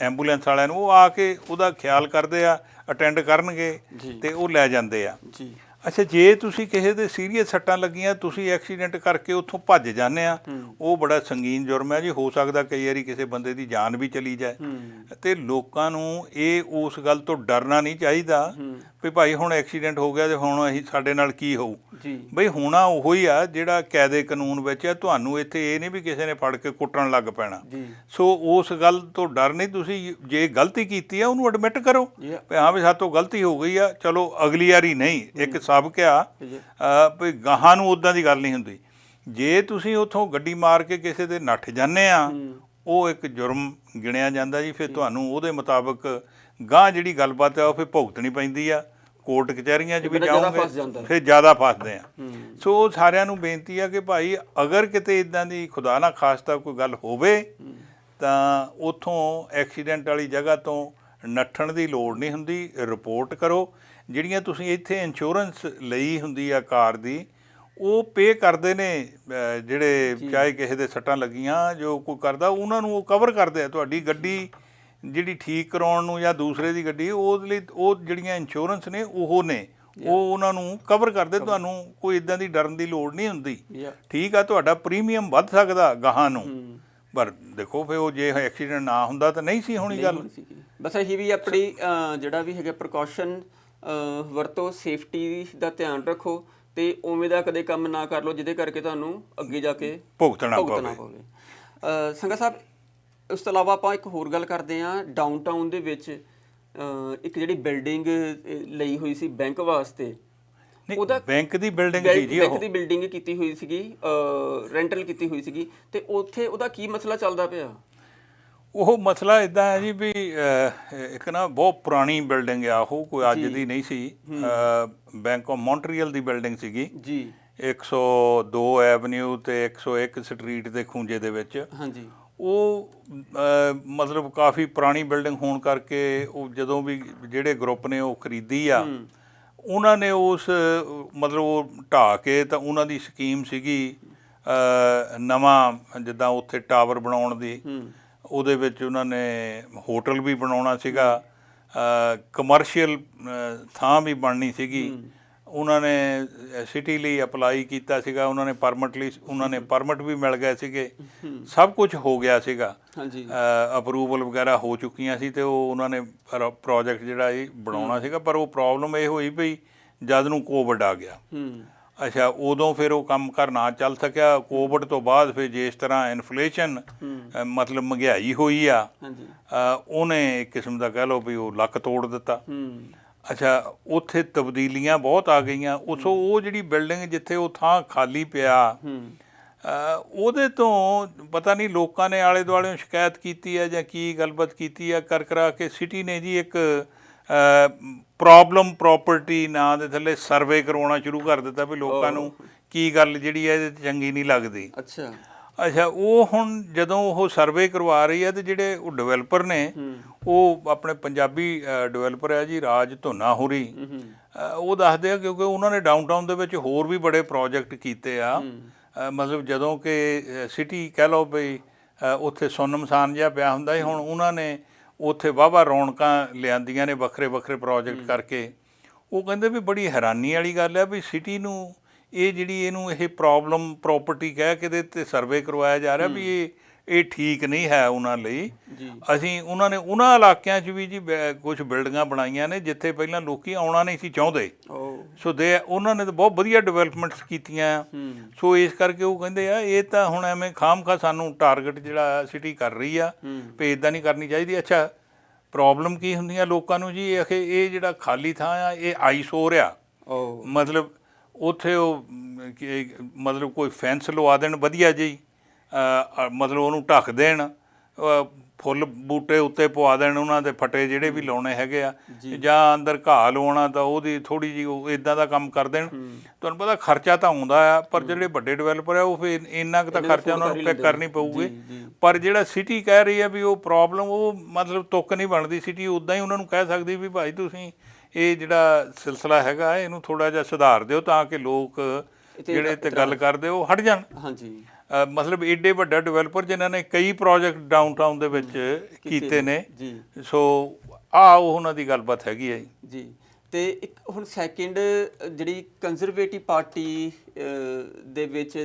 ਐਂਬੂਲੈਂਸ ਵਾਲਿਆਂ ਨੂੰ ਉਹ ਆ ਕੇ ਉਹਦਾ ਖਿਆਲ ਕਰਦੇ ਆ ਅਟੈਂਡ ਕਰਨਗੇ। ਤੇ ਉਹ ਲੈ ਜਾਂਦੇ ਆ। ਜੀ। ਅੱਛਾ ਜੇ ਤੁਸੀਂ ਕਿਸੇ ਦੇ ਸੀਰੀਅਸ ਸੱਟਾਂ ਲੱਗੀਆਂ ਤੁਸੀਂ ਐਕਸੀਡੈਂਟ ਕਰਕੇ ਉੱਥੋਂ ਭੱਜ ਜਾਂਦੇ ਆ। ਉਹ ਬੜਾ ਸੰਗੀਨ ਜੁਰਮ ਹੈ ਜੀ। ਹੋ ਸਕਦਾ ਕਈ ਵਾਰੀ ਕਿਸੇ ਬੰਦੇ ਦੀ ਜਾਨ ਵੀ ਚਲੀ ਜਾਏ। ਤੇ ਲੋਕਾਂ ਨੂੰ ਇਹ ਉਸ ਗੱਲ ਤੋਂ ਡਰਨਾ ਨਹੀਂ ਚਾਹੀਦਾ ਵੀ ਭਾਈ ਹੁਣ ਐਕਸੀਡੈਂਟ ਹੋ ਗਿਆ ਤੇ ਹੁਣ ਅਸੀਂ ਸਾਡੇ ਨਾਲ ਕੀ ਹੋਊ। ਜੀ। ਬਈ ਹੋਣਾ ਉਹੋ ਹੀ ਆ ਜਿਹੜਾ ਕਾਇਦੇ ਕਾਨੂੰਨ ਵਿੱਚ ਹੈ ਤੁਹਾਨੂੰ ਇੱਥੇ ਇਹ ਨਹੀਂ ਵੀ ਕਿਸੇ ਨੇ ਫੜ ਕੇ ਕੁੱਟਣ ਲੱਗ ਪੈਣਾ। ਸੋ ਉਸ ਗੱਲ ਤੋਂ ਡਰ ਨਹੀਂ। ਤੁਸੀਂ ਜੇ ਗਲਤੀ ਕੀਤੀ ਆ ਉਹਨੂੰ ਐਡਮਿਟ ਕਰੋ. ਵੀ ਹਾਂ ਵੀ ਸਾਤੋਂ ਗਲਤੀ ਹੋ ਗਈ ਆ। ਚਲੋ ਅਗਲੀ ਵਾਰੀ ਨਹੀਂ। ਇੱਕ ਸਬਕ ਆ ਵੀ ਗਾਹਾਂ ਨੂੰ ਉਦਾਂ ਦੀ ਗੱਲ ਨਹੀਂ ਹੁੰਦੀ। ਜੇ ਤੁਸੀਂ ਉਥੋਂ ਗੱਡੀ ਮਾਰ ਕੇ ਕਿਸੇ ਦੇ ਨੱਠ ਜਾਂਦੇ ਆ ਉਹ ਇੱਕ ਜੁਰਮ ਗਿਣਿਆ ਜਾਂਦਾ ਜੀ ਫਿਰ ਤੁਹਾਨੂੰ ਉਹਦੇ ਮੁਤਾਬਕ ਗਾਂ ਜਿਹੜੀ ਗੱਲਬਾਤ ਆ ਉਹ ਫਿਰ ਭੁਗਤਣੀ ਪੈਂਦੀ ਆ। ਕੋਰਟ ਕਚਹਿਰੀਆਂ 'ਚ ਵੀ ਜਾਓਗੇ। ਫਿਰ ਜ਼ਿਆਦਾ ਫਸਦੇ ਆ। ਸੋ ਸਾਰਿਆਂ ਨੂੰ ਬੇਨਤੀ ਆ ਕਿ ਭਾਈ ਅਗਰ ਕਿਤੇ ਇਦਾਂ ਦੀ ਖੁਦਾ ਨਾ ਖਾਸਤਾ ਕੋਈ ਗੱਲ ਹੋਵੇ ਤਾਂ ਉਥੋਂ ਐਕਸੀਡੈਂਟ ਵਾਲੀ ਜਗ੍ਹਾ ਤੋਂ ਨੱਠਣ ਦੀ ਲੋੜ ਨਹੀਂ ਹੁੰਦੀ। ਰਿਪੋਰਟ ਕਰੋ। ਜਿਹੜੀਆਂ ਤੁਸੀਂ ਇੱਥੇ ਇੰਸ਼ੋਰੈਂਸ ਲਈ ਹੁੰਦੀ ਆ ਕਾਰ ਦੀ ਉਹ ਪੇ ਕਰਦੇ ਨੇ ਜਿਹੜੇ ਚਾਹੇ ਕਿਸੇ ਦੇ ਸੱਟਾਂ ਲੱਗੀਆਂ ਜੋ ਕੋਈ ਕਰਦਾ ਉਹਨਾਂ ਨੂੰ ਉਹ ਕਵਰ ਕਰਦੇ ਆ। ਤੁਹਾਡੀ ਗੱਡੀ ਜਿਹੜੀ ਠੀਕ ਕਰਾਉਣ ਨੂੰ ਜਾਂ ਦੂਸਰੇ ਦੀ ਗੱਡੀ ਉਹਦੇ ਲਈ ਉਹ ਜਿਹੜੀਆਂ ਇੰਸ਼ੋਰੈਂਸ ਨੇ ਉਹ ਨੇ। ਉਹ ਉਹਨਾਂ ਨੂੰ ਕਵਰ ਕਰਦੇ ਤੁਹਾਨੂੰ ਕੋਈ ਇਦਾਂ ਦੀ ਡਰਨ ਦੀ ਲੋੜ ਨਹੀਂ ਹੁੰਦੀ। ਠੀਕ ਆ ਤੁਹਾਡਾ ਪ੍ਰੀਮੀਅਮ ਵੱਧ ਸਕਦਾ ਗਾਹਾਂ ਨੂੰ। ਪਰ ਦੇਖੋ ਫੇ ਉਹ ਜੇ ਐਕਸੀਡੈਂਟ ਨਾ ਹੁੰਦਾ ਤਾਂ ਨਹੀਂ ਸੀ ਹੋਣੀ ਗੱਲ। ਬਸ ਇਹੀ ਵੀ ਆਪਣੀ ਜਿਹੜਾ ਵੀ ਹੈਗਾ ਪ੍ਰੀਕਾਸ਼ਨ ਵਰਤੋ ਸੇਫਟੀ ਦਾ ਧਿਆਨ ਰੱਖੋ ਤੇ ਉਵੇਂ ਦਾ ਕਦੇ ਕੰਮ ਨਾ ਕਰ ਲਓ ਜਿਹਦੇ ਕਰਕੇ ਤੁਹਾਨੂੰ ਅੱਗੇ ਜਾ ਕੇ ਭੁਗਤਣਾ ਭੁਗਤਣਾ ਪਵੇ। ਪਵੇ। ਅਹ, ਸੰਗਾ ਸਾਹਿਬ ਉਸ ਤੋਂ ਇਲਾਵਾ ਆਪਾਂ ਇੱਕ ਹੋਰ ਗੱਲ ਕਰਦੇ ਹਾਂ ਡਾਊਨਟਾਊਨ ਦੇ ਵਿੱਚ ਇੱਕ ਜਿਹੜੀ ਬਿਲਡਿੰਗ ਲਈ ਹੋਈ ਸੀ ਬੈਂਕ ਵਾਸਤੇ ਨਹੀਂ ਬੈਂਕ ਦੀ ਬਿਲਡਿੰਗ ਸੀ ਜੀ ਬੈਂਕ ਉਹ। ਦੀ ਬਿਲਡਿੰਗ ਕੀਤੀ ਹੋਈ ਸੀਗੀ ਰੈਂਟਲ ਕੀਤੀ ਹੋਈ ਸੀਗੀ ਤੇ ਉੱਥੇ ਉਹਦਾ ਕੀ ਮਸਲਾ ਚੱਲਦਾ ਪਿਆ? ਉਹ ਮਸਲਾ ਇਦਾਂ ਹੈ ਜੀ ਵੀ ਅਹ, ਇੱਕ ਨਾ ਬਹੁਤ ਪੁਰਾਣੀ ਬਿਲਡਿੰਗ ਆ ਉਹ ਕੋਈ ਅੱਜ ਦੀ ਨਹੀਂ ਸੀ। ਬੈਂਕ ਆਫ ਮੌਂਟਰੀਅਲ ਦੀ ਬਿਲਡਿੰਗ ਸੀਗੀ। ਜੀ। 102 ਐਵਨਿਊ ਤੇ 101 ਸਟਰੀਟ ਦੇ ਖੂੰਜੇ ਦੇ ਵਿੱਚ। ਹਾਂਜੀ। ਉਹ ਅਹ, ਮਤਲਬ ਕਾਫੀ ਪੁਰਾਣੀ ਬਿਲਡਿੰਗ ਹੋਣ ਕਰਕੇ ਉਹ ਜਦੋਂ ਵੀ ਜਿਹੜੇ ਗਰੁੱਪ ਨੇ ਉਹ ਖਰੀਦੀ ਆ ਉਹਨਾਂ ਨੇ ਉਸ ਅਹ, ਮਤਲਬ ਉਹ ਢਾ ਕੇ ਤਾਂ ਉਹਨਾਂ ਦੀ ਸਕੀਮ ਸੀਗੀ ਅਹ, ਨਵਾਂ ਜਿੱਦਾਂ ਉੱਥੇ ਟਾਵਰ ਬਣਾਉਣ ਦੀ। ਹੂੰ। ਉਹਦੇ ਵਿੱਚ ਉਹਨਾਂ ਨੇ ਹੋਟਲ ਵੀ ਬਣਾਉਣਾ ਸੀਗਾ ਕਮਰਸ਼ੀਅਲ ਥਾਂ ਵੀ ਬਣਨੀ ਸੀਗੀ। ਉਹਨਾਂ ਨੇ ਸਿਟੀ ਲਈ ਅਪਲਾਈ ਕੀਤਾ ਸੀਗਾ ਉਹਨਾਂ ਨੇ ਪਰਮਿਟ ਲਈ ਉਹਨਾਂ ਨੇ ਪਰਮਿਟ ਵੀ ਮਿਲ ਗਏ ਸੀਗੇ। ਸਭ ਕੁਝ ਹੋ ਗਿਆ ਸੀਗਾ। ਹਾਂਜੀ। ਅਪਰੂਵਲ ਵਗੈਰਾ ਹੋ ਚੁੱਕੀਆਂ ਸੀ ਤੇ ਉਹ ਉਹਨਾਂ ਨੇ ਪ੍ਰੋਜੈਕਟ ਜਿਹੜਾ ਇਹ ਬਣਾਉਣਾ ਸੀਗਾ ਪਰ ਉਹ ਪ੍ਰੋਬਲਮ ਇਹ ਹੋਈ ਪਈ ਜਦ ਨੂੰ ਕੋਵਿਡ ਆ ਗਿਆ। ਹੂੰ। ਅੱਛਾ ਉਦੋਂ ਫਿਰ ਉਹ ਕੰਮ ਕਰ ਨਾ ਚੱਲ ਸਕਿਆ। ਕੋਵਿਡ ਤੋਂ ਬਾਅਦ ਫਿਰ ਜਿਸ ਤਰ੍ਹਾਂ ਇਨਫਲੇਸ਼ਨ ਮਤਲਬ ਮਹਿੰਗਾਈ ਹੋਈ ਆ ਉਹਨੇ ਇੱਕ ਕਿਸਮ ਦਾ ਕਹਿ ਲਓ ਵੀ ਉਹ ਲੱਕ ਤੋੜ ਦਿੱਤਾ। ਅੱਛਾ ਉੱਥੇ ਤਬਦੀਲੀਆਂ ਬਹੁਤ ਆ ਗਈਆਂ। ਉਥੋਂ ਉਹ ਜਿਹੜੀ ਬਿਲਡਿੰਗ ਜਿੱਥੇ ਉਹ ਥਾਂ ਖਾਲੀ ਪਿਆ ਉਹਦੇ ਤੋਂ ਪਤਾ ਨਹੀਂ ਲੋਕਾਂ ਨੇ ਆਲੇ ਦੁਆਲੇ ਸ਼ਿਕਾਇਤ ਕੀਤੀ ਹੈ ਜਾਂ ਕੀ ਗੱਲਬਾਤ ਕੀਤੀ ਹੈ ਕਰ ਕਰਾ ਕੇ। ਸਿਟੀ ਨੇ ਜੀ ਇੱਕ ਪ੍ਰੋਬਲਮ ਪ੍ਰਾਪਰਟੀ ਨਾਂ ਦੇ ਥੱਲੇ ਸਰਵੇ ਕਰਵਾਉਣਾ ਸ਼ੁਰੂ ਕਰ ਦਿੱਤਾ ਵੀ ਲੋਕਾਂ ਨੂੰ ਕੀ ਗੱਲ ਜਿਹੜੀ ਹੈ ਇਹਦੇ ਚੰਗੀ ਨਹੀਂ ਲੱਗਦੀ। ਅੱਛਾ। ਅੱਛਾ ਉਹ ਹੁਣ ਜਦੋਂ ਉਹ ਸਰਵੇ ਕਰਵਾ ਰਹੀ ਹੈ ਤੇ ਜਿਹੜੇ ਉਹ ਡਿਵੈਲਪਰ ਨੇ ਉਹ ਆਪਣੇ ਪੰਜਾਬੀ ਡਿਵੈਲਪਰ ਹੈ ਜੀ ਰਾਜ ਧੋਨਾ ਹੋਰੀ। ਉਹ ਦੱਸਦੇ ਆ ਕਿਉਂਕਿ ਉਹਨਾਂ ਨੇ ਡਾਊਨਟਾਊਨ ਦੇ ਵਿੱਚ ਹੋਰ ਵੀ ਬੜੇ ਪ੍ਰੋਜੈਕਟ ਕੀਤੇ ਆ। ਮਤਲਬ ਜਦੋਂ ਕਿ ਸਿਟੀ ਕਹਿ ਲਓ ਵੀ ਉੱਥੇ ਸੁੰਨਮਸਾਨ ਜਿਹਾ ਪਿਆ ਹੁੰਦਾ ਸੀ ਹੁਣ ਉਹਨਾਂ ਨੇ ਉੱਥੇ ਵਾਹਵਾ ਰੌਣਕਾਂ ਲਿਆਂਦੀਆਂ ਨੇ ਵੱਖਰੇ ਵੱਖਰੇ ਪ੍ਰੋਜੈਕਟ ਕਰਕੇ। ਉਹ ਕਹਿੰਦੇ ਵੀ ਬੜੀ ਹੈਰਾਨੀ ਵਾਲੀ ਗੱਲ ਹੈ ਵੀ ਸਿਟੀ ਨੂੰ ਇਹ ਜਿਹੜੀ ਇਹਨੂੰ ਇਹ ਪ੍ਰੋਬਲਮ ਪ੍ਰਾਪਰਟੀ ਕਹਿ ਕੇ ਦੇ ਤੇ ਸਰਵੇ ਕਰਵਾਇਆ ਜਾ ਰਿਹਾ ਵੀ ਇਹ ਇਹ ਠੀਕ ਨਹੀਂ ਹੈ ਉਹਨਾਂ ਲਈ। ਅਸੀਂ ਉਹਨਾਂ ਨੇ ਉਹਨਾਂ ਇਲਾਕਿਆਂ 'ਚ ਵੀ ਜੀ ਕੁਝ ਬਿਲਡਿੰਗਾਂ ਬਣਾਈਆਂ ਨੇ ਜਿੱਥੇ ਪਹਿਲਾਂ ਲੋਕੀ ਆਉਣਾ ਨਹੀਂ ਸੀ ਚਾਹੁੰਦੇ। ਸੋ ਦੇ ਉਹਨਾਂ ਨੇ ਤਾਂ ਬਹੁਤ ਵਧੀਆ ਡਿਵੈਲਪਮੈਂਟਸ ਕੀਤੀਆਂ। ਸੋ ਇਸ ਕਰਕੇ ਉਹ ਕਹਿੰਦੇ ਆ ਇਹ ਤਾਂ ਹੁਣ ਐਵੇਂ ਖਾਮਖਾ ਸਾਨੂੰ ਟਾਰਗੇਟ ਜਿਹੜਾ ਸਿਟੀ ਕਰ ਰਹੀ ਆ ਵੀ ਇਦਾਂ ਨਹੀਂ ਕਰਨੀ ਚਾਹੀਦੀ। ਅੱਛਾ ਪ੍ਰੋਬਲਮ ਕੀ ਹੁੰਦੀਆਂ ਲੋਕਾਂ ਨੂੰ ਜੀ? ਇਹ ਇਹ ਜਿਹੜਾ ਖਾਲੀ ਥਾਂ ਆ ਇਹ ਆਈਸੋਰ ਆ ਮਤਲਬ ਉੱਥੇ ਉਹ ਮਤਲਬ ਕੋਈ ਫੈਂਸ ਲਵਾ ਦੇਣ ਵਧੀਆ ਜੀ। ਮਤਲਬ ਉਹਨੂੰ ਢੱਕ ਦੇਣ ਫੁੱਲ ਬੂਟੇ ਉੱਤੇ ਪਵਾ ਦੇਣ ਉਹਨਾਂ ਦੇ ਫਟੇ ਜਿਹੜੇ ਵੀ ਲਾਉਣੇ ਹੈਗੇ ਆ ਜਾਂ। ਅੰਦਰ ਘਾਹ ਲਵਾਉਣਾ ਤਾਂ ਉਹਦੀ ਥੋੜੀ ਜੀ ਉਹ ਇਦਾਂ ਦਾ ਕੰਮ ਕਰ ਦੇਣ। ਤੁਹਾਨੂੰ ਪਤਾ ਖਰਚਾ ਤਾਂ ਆਉਂਦਾ ਆ ਪਰ ਜਿਹੜੇ ਵੱਡੇ ਡਿਵੈਲਪਰ ਆ ਉਹ ਫਿਰ ਇੰਨਾ ਕੁ ਤਾਂ ਖਰਚਾ ਉਹਨਾਂ ਨੂੰ ਪਿਕ ਕਰਨੀ ਪਊਗੀ। ਪਰ ਜਿਹੜਾ ਸਿਟੀ ਕਹਿ ਰਹੀ ਆ ਵੀ ਉਹ ਪ੍ਰੋਬਲਮ ਉਹ ਮਤਲਬ ਤੁੱਕ ਨਹੀਂ ਬਣਦੀ ਸਿਟੀ ਉਦਾਂ ਹੀ ਉਹਨਾਂ ਨੂੰ ਕਹਿ ਸਕਦੀ ਵੀ ਭਾਈ ਤੁਸੀਂ ਇਹ ਜਿਹੜਾ ਸਿਲਸਿਲਾ ਹੈਗਾ ਇਹਨੂੰ ਥੋੜਾ ਜਿਹਾ ਸੁਧਾਰ ਦਿਓ ਤਾਂ ਕਿ ਲੋਕ ਜਿਹੜੇ ਤੇ ਗੱਲ ਕਰਦੇ ਉਹ ਹਟ ਜਾਣ। ਹਾਂਜੀ। ਮਤਲਬ ਏਡੇ ਵੱਡਾ ਡਿਵੈਲਪਰ ਜਿਨ੍ਹਾਂ ਨੇ ਕਈ ਪ੍ਰੋਜੈਕਟ ਡਾਊਨਟਾਊਨ ਦੇ ਵਿੱਚ ਕੀਤੇ ਨੇ। ਜੀ। ਸੋ ਆ ਉਹ ਉਹਨਾਂ ਦੀ ਗੱਲਬਾਤ ਹੈਗੀ ਹੈ ਜੀ। ਤੇ ਇੱਕ ਹੁਣ ਸੈਕਿੰਡ ਜਿਹੜੀ ਕੰਜ਼ਰਵੇਟਿਵ ਪਾਰਟੀ ਦੇ ਵਿੱਚ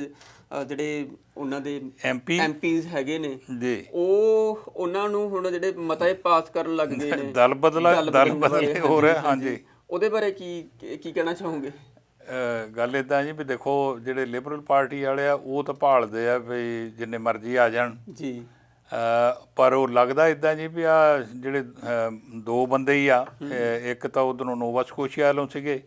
ਜਿਹੜੇ ਉਹਨਾਂ ਦੇ ਐਮਪੀ ਐਮਪੀਜ਼ ਹੈਗੇ ਨੇ ਜੀ। ਉਹ ਉਹਨਾਂ ਨੂੰ ਹੁਣ ਜਿਹੜੇ ਮਤਾ ਪਾਸ ਕਰਨ ਲੱਗ ਗਏ ਨੇ। ਦਲ ਬਦਲਾ ਦਲ ਬਦਲੇ ਹੋ ਰਿਹਾ ਹਾਂਜੀ। ਉਹਦੇ ਬਾਰੇ ਕੀ ਕੀ ਕਹਿਣਾ ਚਾਹੋਗੇ? ਗੱਲ ਇਦਾਂ ਜੀ ਵੀ ਦੇਖੋ ਜਿਹੜੇ ਲਿਬਰਲ ਪਾਰਟੀ ਵਾਲੇ ਆ ਉਹ ਤਾਂ ਭਾਲਦੇ ਆ ਵੀ ਜਿੰਨੇ ਮਰਜ਼ੀ ਆ ਜਾਣ। ਜੀ। ਪਰ ਉਹ ਲੱਗਦਾ ਇਦਾਂ ਜੀ ਵੀ ਆ ਜਿਹੜੇ ਦੋ ਬੰਦੇ ਹੀ ਆ ਇੱਕ ਤਾਂ ਉਧਰੋਂ ਨੋਵਾ ਸਕੋਸ਼ੀਆ ਵੱਲੋਂ ਸੀਗੇ।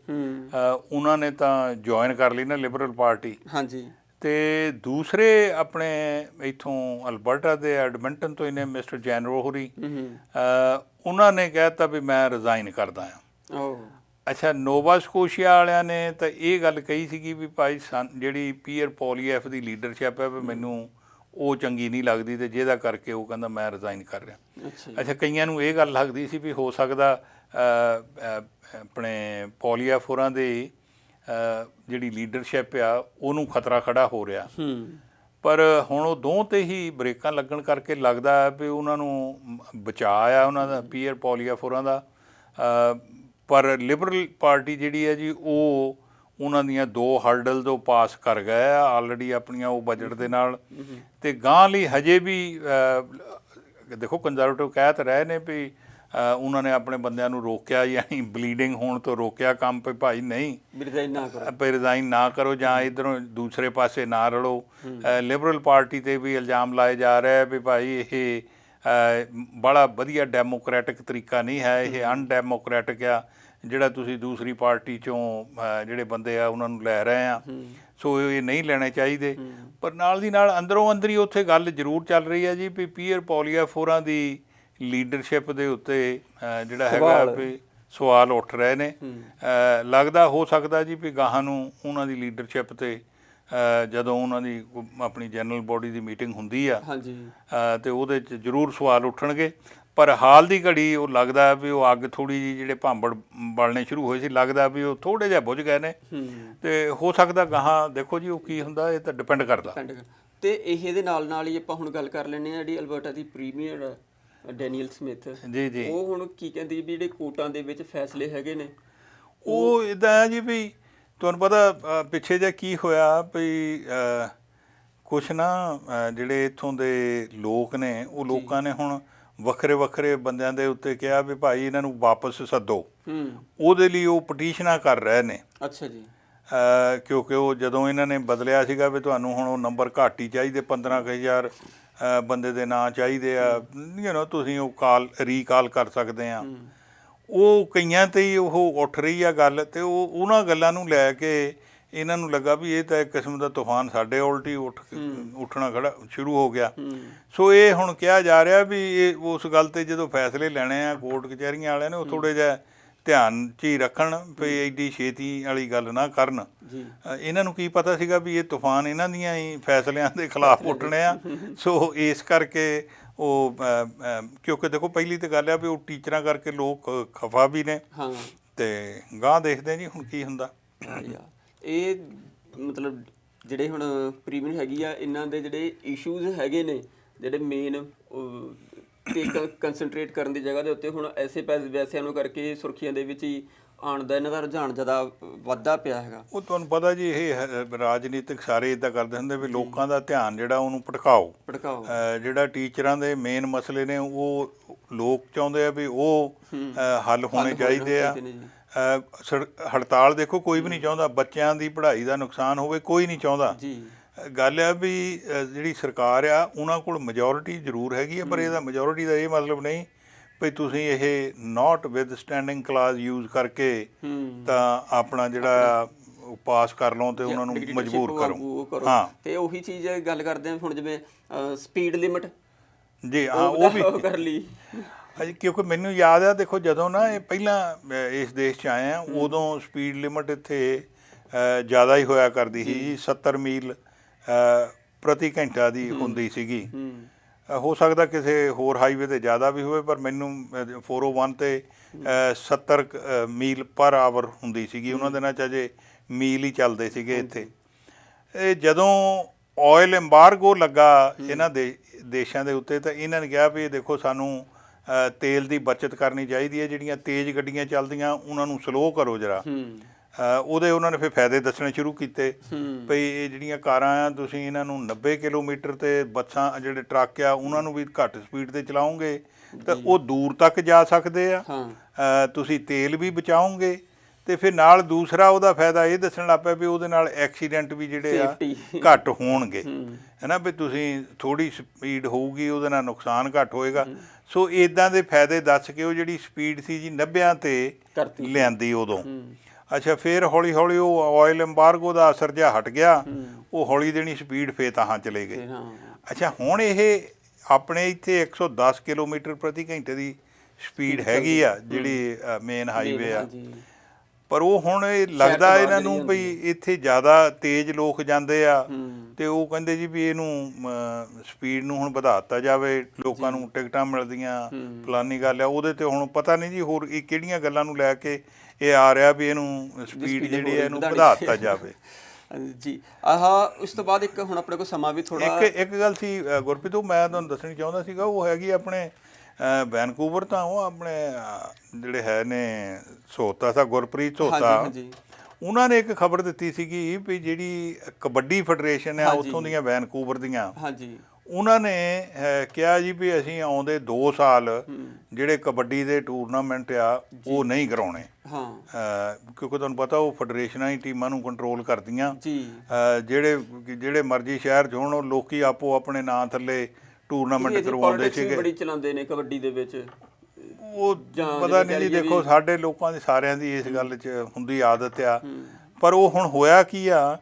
ਉਹਨਾਂ ਨੇ ਤਾਂ ਜੁਆਇਨ ਕਰ ਲਈ ਨਾ ਲਿਬਰਲ ਪਾਰਟੀ ਹਾਂਜੀ। ਤੇ ਦੂਸਰੇ ਆਪਣੇ ਇਥੋਂ ਅਲਬਰਟਾ ਦੇ ਐਡਮਿੰਟਨ ਤੋਂ ਇਹਨੇ ਮਿਸਟਰ ਜੈਨਰੋ ਹੋਰੀ। ਉਹਨਾਂ ਨੇ ਕਹਿਤਾ ਵੀ ਮੈਂ ਰਿਜ਼ਾਈਨ ਕਰਦਾ ਹਾਂ ਉਹ ਅੱਛਾ ਨੋਵਾ ਸਕੋਸ਼ੀਆ ਵਾਲਿਆਂ ਨੇ ਤਾਂ ਇਹ ਗੱਲ ਕਹੀ ਸੀਗੀ ਵੀ ਭਾਈ ਜਿਹੜੀ ਪੀਅਰ ਪੋਲੀਐਫ ਦੀ ਲੀਡਰਸ਼ਿਪ ਹੈ ਵੀ ਮੈਨੂੰ ਉਹ ਚੰਗੀ ਨਹੀਂ ਲੱਗਦੀ ਤੇ ਜਿਹਦਾ ਕਰਕੇ ਉਹ ਕਹਿੰਦਾ ਮੈਂ ਰਿਜ਼ਾਈਨ ਕਰ ਰਿਹਾ। ਅੱਛਾ ਕਈਆਂ ਨੂੰ ਇਹ ਗੱਲ ਲੱਗਦੀ ਸੀ ਵੀ ਹੋ ਸਕਦਾ ਆਪਣੇ ਪੋਲੀਐਫ ਹੋਰਾਂ ਦੇ ਜਿਹੜੀ ਲੀਡਰਸ਼ਿਪ ਆ ਉਹਨੂੰ ਖਤਰਾ ਖੜਾ ਹੋ ਰਿਹਾ। ਪਰ ਹੁਣ ਉਹ ਦੋ ਤੇ ਹੀ ਬ੍ਰੇਕਾਂ ਲੱਗਣ ਕਰਕੇ ਲੱਗਦਾ ਹੈ ਵੀ ਉਹਨਾਂ ਨੂੰ ਬਚਾਅ ਆ ਉਹਨਾਂ ਦਾ ਪੀਅਰ ਪੋਲੀਆਫੋਰਾਂ ਦਾ। ਪਰ ਲਿਬਰਲ ਪਾਰਟੀ ਜਿਹੜੀ ਹੈ ਜੀ ਉਹ ਉਹਨਾਂ ਦੀਆਂ ਦੋ ਹਰਡਲ ਤੋਂ ਪਾਸ ਕਰ ਗਏ ਆ ਆਲਰੇਡੀ ਆਪਣੀਆਂ ਉਹ ਬਜਟ ਦੇ ਨਾਲ। ਤੇ ਗਾਂ ਲਈ ਹਜੇ ਵੀ ਦੇਖੋ ਕੰਜ਼ਰਵੇਟਿਵ ਕਹਿ ਤਾਂ ਰਹੇ ਨੇ ਵੀ ਉਹਨਾਂ ਨੇ ਆਪਣੇ ਬੰਦਿਆਂ ਨੂੰ ਰੋਕਿਆ ਯਾਨੀ ਬਲੀਡਿੰਗ ਹੋਣ ਤੋਂ ਰੋਕਿਆ ਕੰਮ ਵੀ ਭਾਈ ਨਹੀਂ। ਰਿਜ਼ਾਈਨ ਨਾ ਕਰੋ। ਆਪੇ ਰਿਜ਼ਾਈਨ ਨਾ ਕਰੋ ਜਾਂ ਇਧਰੋਂ ਦੂਸਰੇ ਪਾਸੇ ਨਾ ਰਲੋ। ਲਿਬਰਲ ਪਾਰਟੀ ਤੇ ਵੀ ਇਲਜ਼ਾਮ ਲਾਏ ਜਾ ਰਹੇ ਵੀ ਭਾਈ ਇਹ ਬੜਾ ਵਧੀਆ ਡੈਮੋਕ੍ਰੈਟਿਕ ਤਰੀਕਾ ਨਹੀਂ ਹੈ ਇਹ ਅਨਡੈਮੋਕ੍ਰੈਟਿਕ ਆ। ਜਿਹੜਾ ਤੁਸੀਂ ਦੂਸਰੀ ਪਾਰਟੀ ਚੋਂ ਜਿਹੜੇ ਬੰਦੇ ਆ ਉਹਨਾਂ ਨੂੰ ਲੈ ਰਹੇ ਆ। ਸੋ ਇਹ ਨਹੀਂ ਲੈਣੇ ਚਾਹੀਦੇ। ਪਰ ਨਾਲ ਦੀ ਨਾਲ ਅੰਦਰੋਂ ਅੰਦਰ ਹੀ ਉੱਥੇ ਗੱਲ ਜ਼ਰੂਰ ਚੱਲ ਰਹੀ ਹੈ ਜੀ ਵੀ ਪੀਅਰ ਪੋਲੀਆਫੋਰਾਂ ਦੀ ਲੀਡਰਸ਼ਿਪ ਦੇ ਉੱਤੇ ਜਿਹੜਾ ਹੈਗਾ। ਵੀ ਸਵਾਲ ਉੱਠ ਰਹੇ ਨੇ। ਲੱਗਦਾ ਹੋ ਸਕਦਾ ਜੀ ਵੀ ਗਾਹਾਂ ਨੂੰ ਉਹਨਾਂ ਦੀ ਲੀਡਰਸ਼ਿਪ ਤੇ ਜਦੋਂ ਉਹਨਾਂ ਦੀ ਆਪਣੀ ਜਨਰਲ ਬੋਡੀ ਦੀ ਮੀਟਿੰਗ ਹੁੰਦੀ ਆ ਹਾਂਜੀ। ਤੇ ਉਹਦੇ 'ਚ ਜ਼ਰੂਰ ਸਵਾਲ ਉੱਠਣਗੇ। ਪਰ ਹਾਲ ਦੀ ਘੜੀ ਉਹ ਲੱਗਦਾ ਵੀ ਉਹ ਅੱਗ ਥੋੜੀ ਜੀ ਜਿਹੜੇ ਭਾਂਬੜ ਬਲਣੇ ਸ਼ੁਰੂ ਹੋਏ ਸੀ ਲੱਗਦਾ ਵੀ ਉਹ ਥੋੜੇ ਜਿਹਾ ਬੁਝ ਗਏ ਨੇ। ਤੇ ਹੋ ਸਕਦਾ ਗਾਹਾਂ ਦੇਖੋ ਜੀ ਉਹ ਕੀ ਹੁੰਦਾ ਇਹ ਤਾਂ ਡਿਪੈਂਡ ਕਰਦਾ। ਤੇ ਇਹ ਦੇ ਨਾਲ ਨਾਲ ਹੀ ਆਪਾਂ ਹੁਣ ਗੱਲ ਕਰ ਲੈਨੇ ਆ ਜਿਹੜੀ ਅਲਬਰਟਾ ਦੀ ਪ੍ਰੀਮੀਅਰ ਡੈਨੀਅਲ ਸਮਿਥ। ਜੀ ਜੀ। ਉਹ ਹੁਣ ਕੀ ਕਹਿੰਦੀ ਵੀ ਜਿਹੜੇ ਕੋਰਟਾਂ ਦੇ ਵਿੱਚ ਫੈਸਲੇ ਹੈਗੇ ਨੇ ਉਹ ਇਦਾਂ ਜੀ ਵੀ ਤੁਹਾਨੂੰ ਪਤਾ ਪਿੱਛੇ ਜੇ ਕੀ ਹੋਇਆ ਵੀ ਕੁਛ ਨਾ ਜਿਹੜੇ ਇੱਥੋਂ ਦੇ ਲੋਕ ਨੇ ਉਹ ਲੋਕਾਂ ਨੇ ਹੁਣ ਵੱਖਰੇ ਵੱਖਰੇ ਬੰਦਿਆਂ ਦੇ ਉੱਤੇ ਕਿਹਾ ਵੀ ਭਾਈ ਇਹਨਾਂ ਨੂੰ ਵਾਪਸ ਸੱਦੋ। ਹੂੰ। ਉਹਦੇ ਲਈ ਉਹ ਪਟੀਸ਼ਨਾਂ ਕਰ ਰਹੇ ਨੇ। ਅੱਛਾ ਜੀ। ਅ, ਕਿਉਂਕਿ ਉਹ ਜਦੋਂ ਇਹਨਾਂ ਨੇ ਬਦਲਿਆ ਸੀਗਾ ਵੀ ਤੁਹਾਨੂੰ ਹੁਣ ਉਹ ਨੰਬਰ ਘੱਟ ਹੀ ਚਾਹੀਦੇ 15000 ਅ, ਬੰਦੇ ਦੇ ਨਾਂ ਚਾਹੀਦੇ ਆ ਯੂ نو ਤੁਸੀਂ ਉਹ ਕਾਲ ਰੀਕਾਲ ਕਰ ਸਕਦੇ ਆ। ਉਹ ਕਈਆਂ ਤੇ ਹੀ ਉਹ ਉੱਠ ਰਹੀ ਆ ਗੱਲ ਤੇ ਉਹ ਉਹਨਾਂ ਗੱਲਾਂ ਨੂੰ ਲੈ ਕੇ ਇਹਨਾਂ ਨੂੰ ਲੱਗਾ ਵੀ ਇਹ ਤਾਂ ਇੱਕ ਕਿਸਮ ਦਾ ਤੂਫਾਨ ਸਾਡੇ ਉਲਟੀ ਉੱਠ ਉੱਠਣਾ ਖੜਾ ਸ਼ੁਰੂ ਹੋ ਗਿਆ। ਸੋ ਇਹ ਹੁਣ ਕਿਹਾ ਜਾ ਰਿਹਾ ਵੀ ਇਹ ਉਸ ਗੱਲ ਤੇ ਜਦੋਂ ਫੈਸਲੇ ਲੈਣੇ ਆ ਕੋਰਟ ਕਚਹਿਰੀਆਂ ਵਾਲਿਆਂ ਨੇ ਉਹ ਥੋੜੇ ਜਿਹਾ ਧਿਆਨ 'ਚ ਹੀ ਰੱਖਣ ਵੀ ਐਡੀ ਛੇਤੀ ਵਾਲੀ ਗੱਲ ਨਾ ਕਰਨ। ਇਹਨਾਂ ਨੂੰ ਕੀ ਪਤਾ ਸੀਗਾ ਵੀ ਇਹ ਤੂਫਾਨ ਇਹਨਾਂ ਦੀਆਂ ਹੀ ਫੈਸਲਿਆਂ ਦੇ ਖਿਲਾਫ ਉੱਠਣੇ ਆ। ਸੋ ਇਸ ਕਰਕੇ ਉਹ ਕਿਉਂਕਿ ਦੇਖੋ ਪਹਿਲੀ ਤਾਂ ਗੱਲ ਆ ਵੀ ਉਹ ਟੀਚਰਾਂ ਕਰਕੇ ਲੋਕ ਖਫਾ ਵੀ ਨੇ। ਹਾਂ। ਤੇ ਗਾਂ ਦੇਖਦੇ ਜੀ ਹੁਣ ਕੀ ਹੁੰਦਾ। ਇਹ ਮਤਲਬ ਜਿਹੜੇ ਹੁਣ ਪ੍ਰੀਮੀਅਰ ਹੈਗੀ ਆ ਇਹਨਾਂ ਦੇ ਜਿਹੜੇ ਇਸ਼ੂਜ਼ ਹੈਗੇ ਨੇ ਜਿਹੜੇ ਮੇਨ ਤੇ ਕਨਸੈਂਟਰੇਟ ਕਰਨ ਦੀ ਜਗ੍ਹਾ ਦੇ ਉੱਤੇ ਹੁਣ ਐਸੇ ਪੈਸੇ ਵੈਸਿਆਂ ਨੂੰ ਕਰਕੇ ਸੁਰਖੀਆਂ ਦੇ ਵਿੱਚ ਹੀ ਆਉਣ ਦਾ ਇਹਨਾਂ ਦਾ ਰੁਝਾਨ ਜ਼ਿਆਦਾ ਵੱਧਦਾ ਪਿਆ ਹੈਗਾ। ਉਹ ਤੁਹਾਨੂੰ ਪਤਾ ਜੀ ਇਹ ਰਾਜਨੀਤਿਕ ਸਾਰੇ ਇਦਾਂ ਕਰਦੇ ਹੁੰਦੇ ਵੀ ਲੋਕਾਂ ਦਾ ਧਿਆਨ ਜਿਹੜਾ ਉਹਨੂੰ ਭਟਕਾਓ ਭੜਕਾਓ। ਅਹ ਜਿਹੜਾ ਟੀਚਰਾਂ ਦੇ ਮੇਨ ਮਸਲੇ ਨੇ ਉਹ ਲੋਕ ਚਾਹੁੰਦੇ ਆ ਵੀ ਉਹ ਹੱਲ ਹੋਣੇ ਚਾਹੀਦੇ ਆ। ਹੜਤਾਲ ਦੇਖੋ ਕੋਈ ਵੀ ਨਹੀਂ ਚਾਹੁੰਦਾ। ਬੱਚਿਆਂ ਦੀ ਪੜ੍ਹਾਈ ਦਾ ਨੁਕਸਾਨ ਹੋਵੇ ਕੋਈ ਨਹੀਂ ਚਾਹੁੰਦਾ। ਜੀ। ਗੱਲ ਆ ਵੀ ਜਿਹੜੀ ਸਰਕਾਰ ਆ ਉਹਨਾਂ ਕੋਲ ਮੈਜੋਰਿਟੀ ਜ਼ਰੂਰ ਹੈਗੀ ਆ ਪਰ ਇਹਦਾ ਮੈਜੋਰਿਟੀ ਦਾ ਇਹ ਮਤਲਬ ਨਹੀਂ ਵੀ ਤੁਸੀਂ ਇਹ notwithstanding clause use ਕਰਕੇ ਤਾਂ ਆਪਣਾ ਜਿਹੜਾ ਪਾਸ ਕਰ ਲਓ ਤੇ ਉਹਨਾਂ ਨੂੰ ਮਜਬੂਰ ਕਰੋ। ਹਾਂ। ਤੇ ਉਹੀ ਚੀਜ਼ ਗੱਲ ਕਰਦੇ ਆ ਹੁਣ ਜਿਵੇਂ ਸਪੀਡ ਲਿਮਟ ਜੀ ਹਾਂ ਉਹ ਵੀ ਕਰ ਲਈ। ਅਜੀ ਕਿਉਂਕਿ ਮੈਨੂੰ ਯਾਦ ਆ ਦੇਖੋ ਜਦੋਂ ਨਾ ਇਹ ਪਹਿਲਾਂ ਇਸ ਦੇਸ਼ 'ਚ ਆਏ ਆ ਉਦੋਂ ਸਪੀਡ ਲਿਮਟ ਇੱਥੇ ਜ਼ਿਆਦਾ ਹੀ ਹੋਇਆ ਕਰਦੀ ਸੀ ਜੀ। 70 ਮੀਲ ਪ੍ਰਤੀ ਘੰਟਾ ਦੀ ਹੁੰਦੀ ਸੀਗੀ। ਹੂੰ। ਸਕਦਾ ਕਿਸੇ ਹੋਰ ਹਾਈਵੇ ਤੇ ਜ਼ਿਆਦਾ ਵੀ ਹੋਵੇ ਪਰ ਮੈਨੂੰ ਅਹ, 401 ਤੇ ਅਹ, 70 ਕੁ, ਅਹ, ਮੀਲ ਪਰ ਆਵਰ ਹੁੰਦੀ ਸੀਗੀ। ਉਹਨਾਂ ਦਿਨਾਂ 'ਚ ਅਜੇ ਮੀਲ ਹੀ ਚੱਲਦੇ ਸੀਗੇ ਇੱਥੇ। ਇਹ ਜਦੋਂ ਆਇਲ ਐਮਬਾਰਗੋ ਲੱਗਾ ਇਹਨਾਂ ਦੇ ਦੇਸ਼ਾਂ ਦੇ ਉੱਤੇ ਤਾਂ ਇਹਨਾਂ ਨੇ ਕਿਹਾ ਵੀ ਦੇਖੋ ਸਾਨੂੰ ਤੇਲ ਦੀ ਬਚਤ ਕਰਨੀ ਚਾਹੀਦੀ ਹੈ ਜਿਹੜੀਆਂ ਤੇਜ਼ ਗੱਡੀਆਂ ਚੱਲਦੀਆਂ ਉਹਨਾਂ ਨੂੰ ਸਲੋ ਕਰੋ ਜਰਾ। ਉਹਦੇ ਉਹਨਾਂ ਨੇ ਫਿਰ ਫਾਇਦੇ ਦੱਸਣੇ ਸ਼ੁਰੂ ਕੀਤੇ। ਭਈ ਇਹ ਜਿਹੜੀਆਂ ਕਾਰਾਂ ਆ ਤੁਸੀਂ ਇਹਨਾਂ ਨੂੰ 90 ਕਿਲੋਮੀਟਰ ਤੇ ਬੱਸਾਂ ਜਿਹੜੇ ਟਰੱਕ ਆ ਉਹਨਾਂ ਨੂੰ ਵੀ ਘੱਟ ਸਪੀਡ ਤੇ ਚਲਾਓਗੇ ਤਾਂ ਉਹ ਦੂਰ ਤੱਕ ਜਾ ਸਕਦੇ ਆ। ਤੁਸੀਂ ਤੇਲ ਵੀ ਬਚਾਓਗੇ ਤੇ ਫਿਰ ਨਾਲ ਦੂਸਰਾ ਉਹਦਾ ਫਾਇਦਾ ਇਹ ਦੱਸਣ ਲੱਗ ਪਿਆ ਵੀ ਉਹਦੇ ਨਾਲ ਐਕਸੀਡੈਂਟ ਵੀ ਜਿਹੜੇ ਆ। ਘੱਟ ਹੋਣਗੇ। ਹੂੰ। ਹੈਨਾ ਵੀ ਤੁਸੀਂ ਥੋੜੀ ਸਪੀਡ ਹੋਊਗੀ ਉਹਦੇ ਨਾਲ ਨੁਕਸਾਨ ਘੱਟ ਹੋਏਗਾ। ਸੋ ਇਦਾਂ ਦੇ ਫਾਇਦੇ ਦੱਸ ਕੇ ਉਹ ਜਿਹੜੀ ਸਪੀਡ ਸੀ ਜੀ 90 ਤੇ ਲਿਆਂਦੀ ਉਦੋਂ। ਹੂੰ। ਅੱਛਾ ਫਿਰ ਹੌਲੀ ਹੌਲੀ ਉਹ ਆਇਲ ਐਮਬਾਰਗੋ ਦਾ ਅਸਰ ਜਿਹਾ ਹਟ ਗਿਆ ਹੂੰ। ਉਹ ਹੌਲੀ ਦੇਣੀ ਸਪੀਡ ਫੇ ਤਾਂ ਚਲੇ ਗਏ। ਹਾਂ। ਅੱਛਾ ਹੁਣ ਇਹ ਆਪਣੇ ਇੱਥੇ 110 ਕਿਲੋਮੀਟਰ ਪ੍ਰਤੀ ਘੰਟੇ ਦੀ ਸਪੀਡ ਹੈਗੀ ਆ ਜਿਹੜੀ ਮੇਨ ਹਾਈਵੇ ਆ। ਪਰ ਉਹ ਹੁਣ ਇਹ ਲੱਗਦਾ ਇਹਨਾਂ ਨੂੰ ਵੀ ਇੱਥੇ ਜ਼ਿਆਦਾ ਤੇਜ਼ ਲੋਕ ਜਾਂਦੇ ਆ ਤੇ ਉਹ ਕਹਿੰਦੇ ਜੀ ਵੀ ਇਹਨੂੰ ਸਪੀਡ ਨੂੰ ਹੁਣ ਵਧਾਤਾ ਜਾਵੇ ਲੋਕਾਂ ਨੂੰ ਟਿਕਟਾਂ ਮਿਲਦੀਆਂ। ਫਲਾਨੀ ਗੱਲ ਆ ਉਹਦੇ ਤੇ ਹੁਣ ਪਤਾ ਨਹੀਂ ਜੀ ਹੋਰ ਇਹ ਕਿਹੜੀਆਂ ਗੱਲਾਂ ਨੂੰ ਲੈ ਕੇ ਇਹ ਆ ਰਿਹਾ ਵੀ ਇਹਨੂੰ ਸਪੀਡ ਜਿਹੜੀ ਹੈ ਇਹਨੂੰ ਵਧਾਉਣੀ ਵਧਾਤਾ ਜਾਵੇ। ਜੀ। ਆਹ ਉਸ ਤੋਂ ਬਾਅਦ ਇੱਕ ਹੁਣ ਆਪਣੇ ਕੋਲ ਸਮਾਂ ਵੀ ਥੋੜਾ ਇੱਕ ਇੱਕ ਗੱਲ ਸੀ ਗੁਰਪ੍ਰੀਤ ਉਹ ਮੈਂ ਤੁਹਾਨੂੰ ਦੱਸਣੀ ਚਾਹੁੰਦਾ ਸੀਗਾ ਉਹ ਹੈਗੀ ਆਪਣੇ ਵੈਨਕੂਵਰ ਤਾਂ ਉਹ ਆਪਣੇ ਜਿਹੜੇ ਹੈ ਨੇ ਸੋਤਾ ਸਾ ਗੁਰਪ੍ਰੀਤ ਸੋਤਾ। ਉਹਨਾਂ ਨੇ ਇੱਕ ਖਬਰ ਦਿੱਤੀ ਸੀਗੀ ਵੀ ਜਿਹੜੀ ਕਬੱਡੀ ਫੈਡਰੇਸ਼ਨ ਆ ਹਾਂਜੀ। ਉੱਥੋਂ ਦੀਆਂ ਵੈਨਕੂਵਰ ਦੀਆਂ। ਹਾਂਜੀ। ਉਹਨਾਂ ਨੇ ਕਿਹਾ ਜੀ ਵੀ ਅਸੀਂ ਆਉਂਦੇ 2 ਸਾਲ ਹੂੰ। ਜਿਹੜੇ ਕਬੱਡੀ ਦੇ ਟੂਰਨਾਮੈਂਟ ਆ ਉਹ ਨਹੀਂ ਕਰਾਉਣੇ। ਹਾਂ। ਕਿਉਂਕਿ ਤੁਹਾਨੂੰ ਪਤਾ ਉਹ ਫੈਡਰੇਸ਼ਨਾਂ ਹੀ ਟੀਮਾਂ ਨੂੰ ਕੰਟਰੋਲ ਕਰਦੀਆਂ। ਜਿਹੜੇ ਜਿਹੜੇ ਮਰਜ਼ੀ ਸ਼ਹਿਰ 'ਚ ਹੋਣ ਉਹ ਲੋਕੀ ਆਪੋ ਆਪਣੇ ਨਾਂ ਥੱਲੇ ਟੂਰਨਾਮੈਂਟ ਕਰਵਾਉਂਦੇ ਸੀਗੇ? ਬੜੀ ਚਲਾਉਂਦੇ ਨੇ ਕਬੱਡੀ ਦੇ ਵਿੱਚ। ਉਹ ਪਤਾ ਨਹੀਂ ਜੀ ਦੇਖੋ ਸਾਡੇ ਲੋਕਾਂ ਦੀ ਸਾਰਿਆਂ ਦੀ ਇਸ ਗੱਲ 'ਚ ਹੁੰਦੀ ਆਦਤ ਆ। ਹੂੰ। ਪਰ ਉਹ ਹੁਣ ਹੋਇਆ ਕੀ ਆ?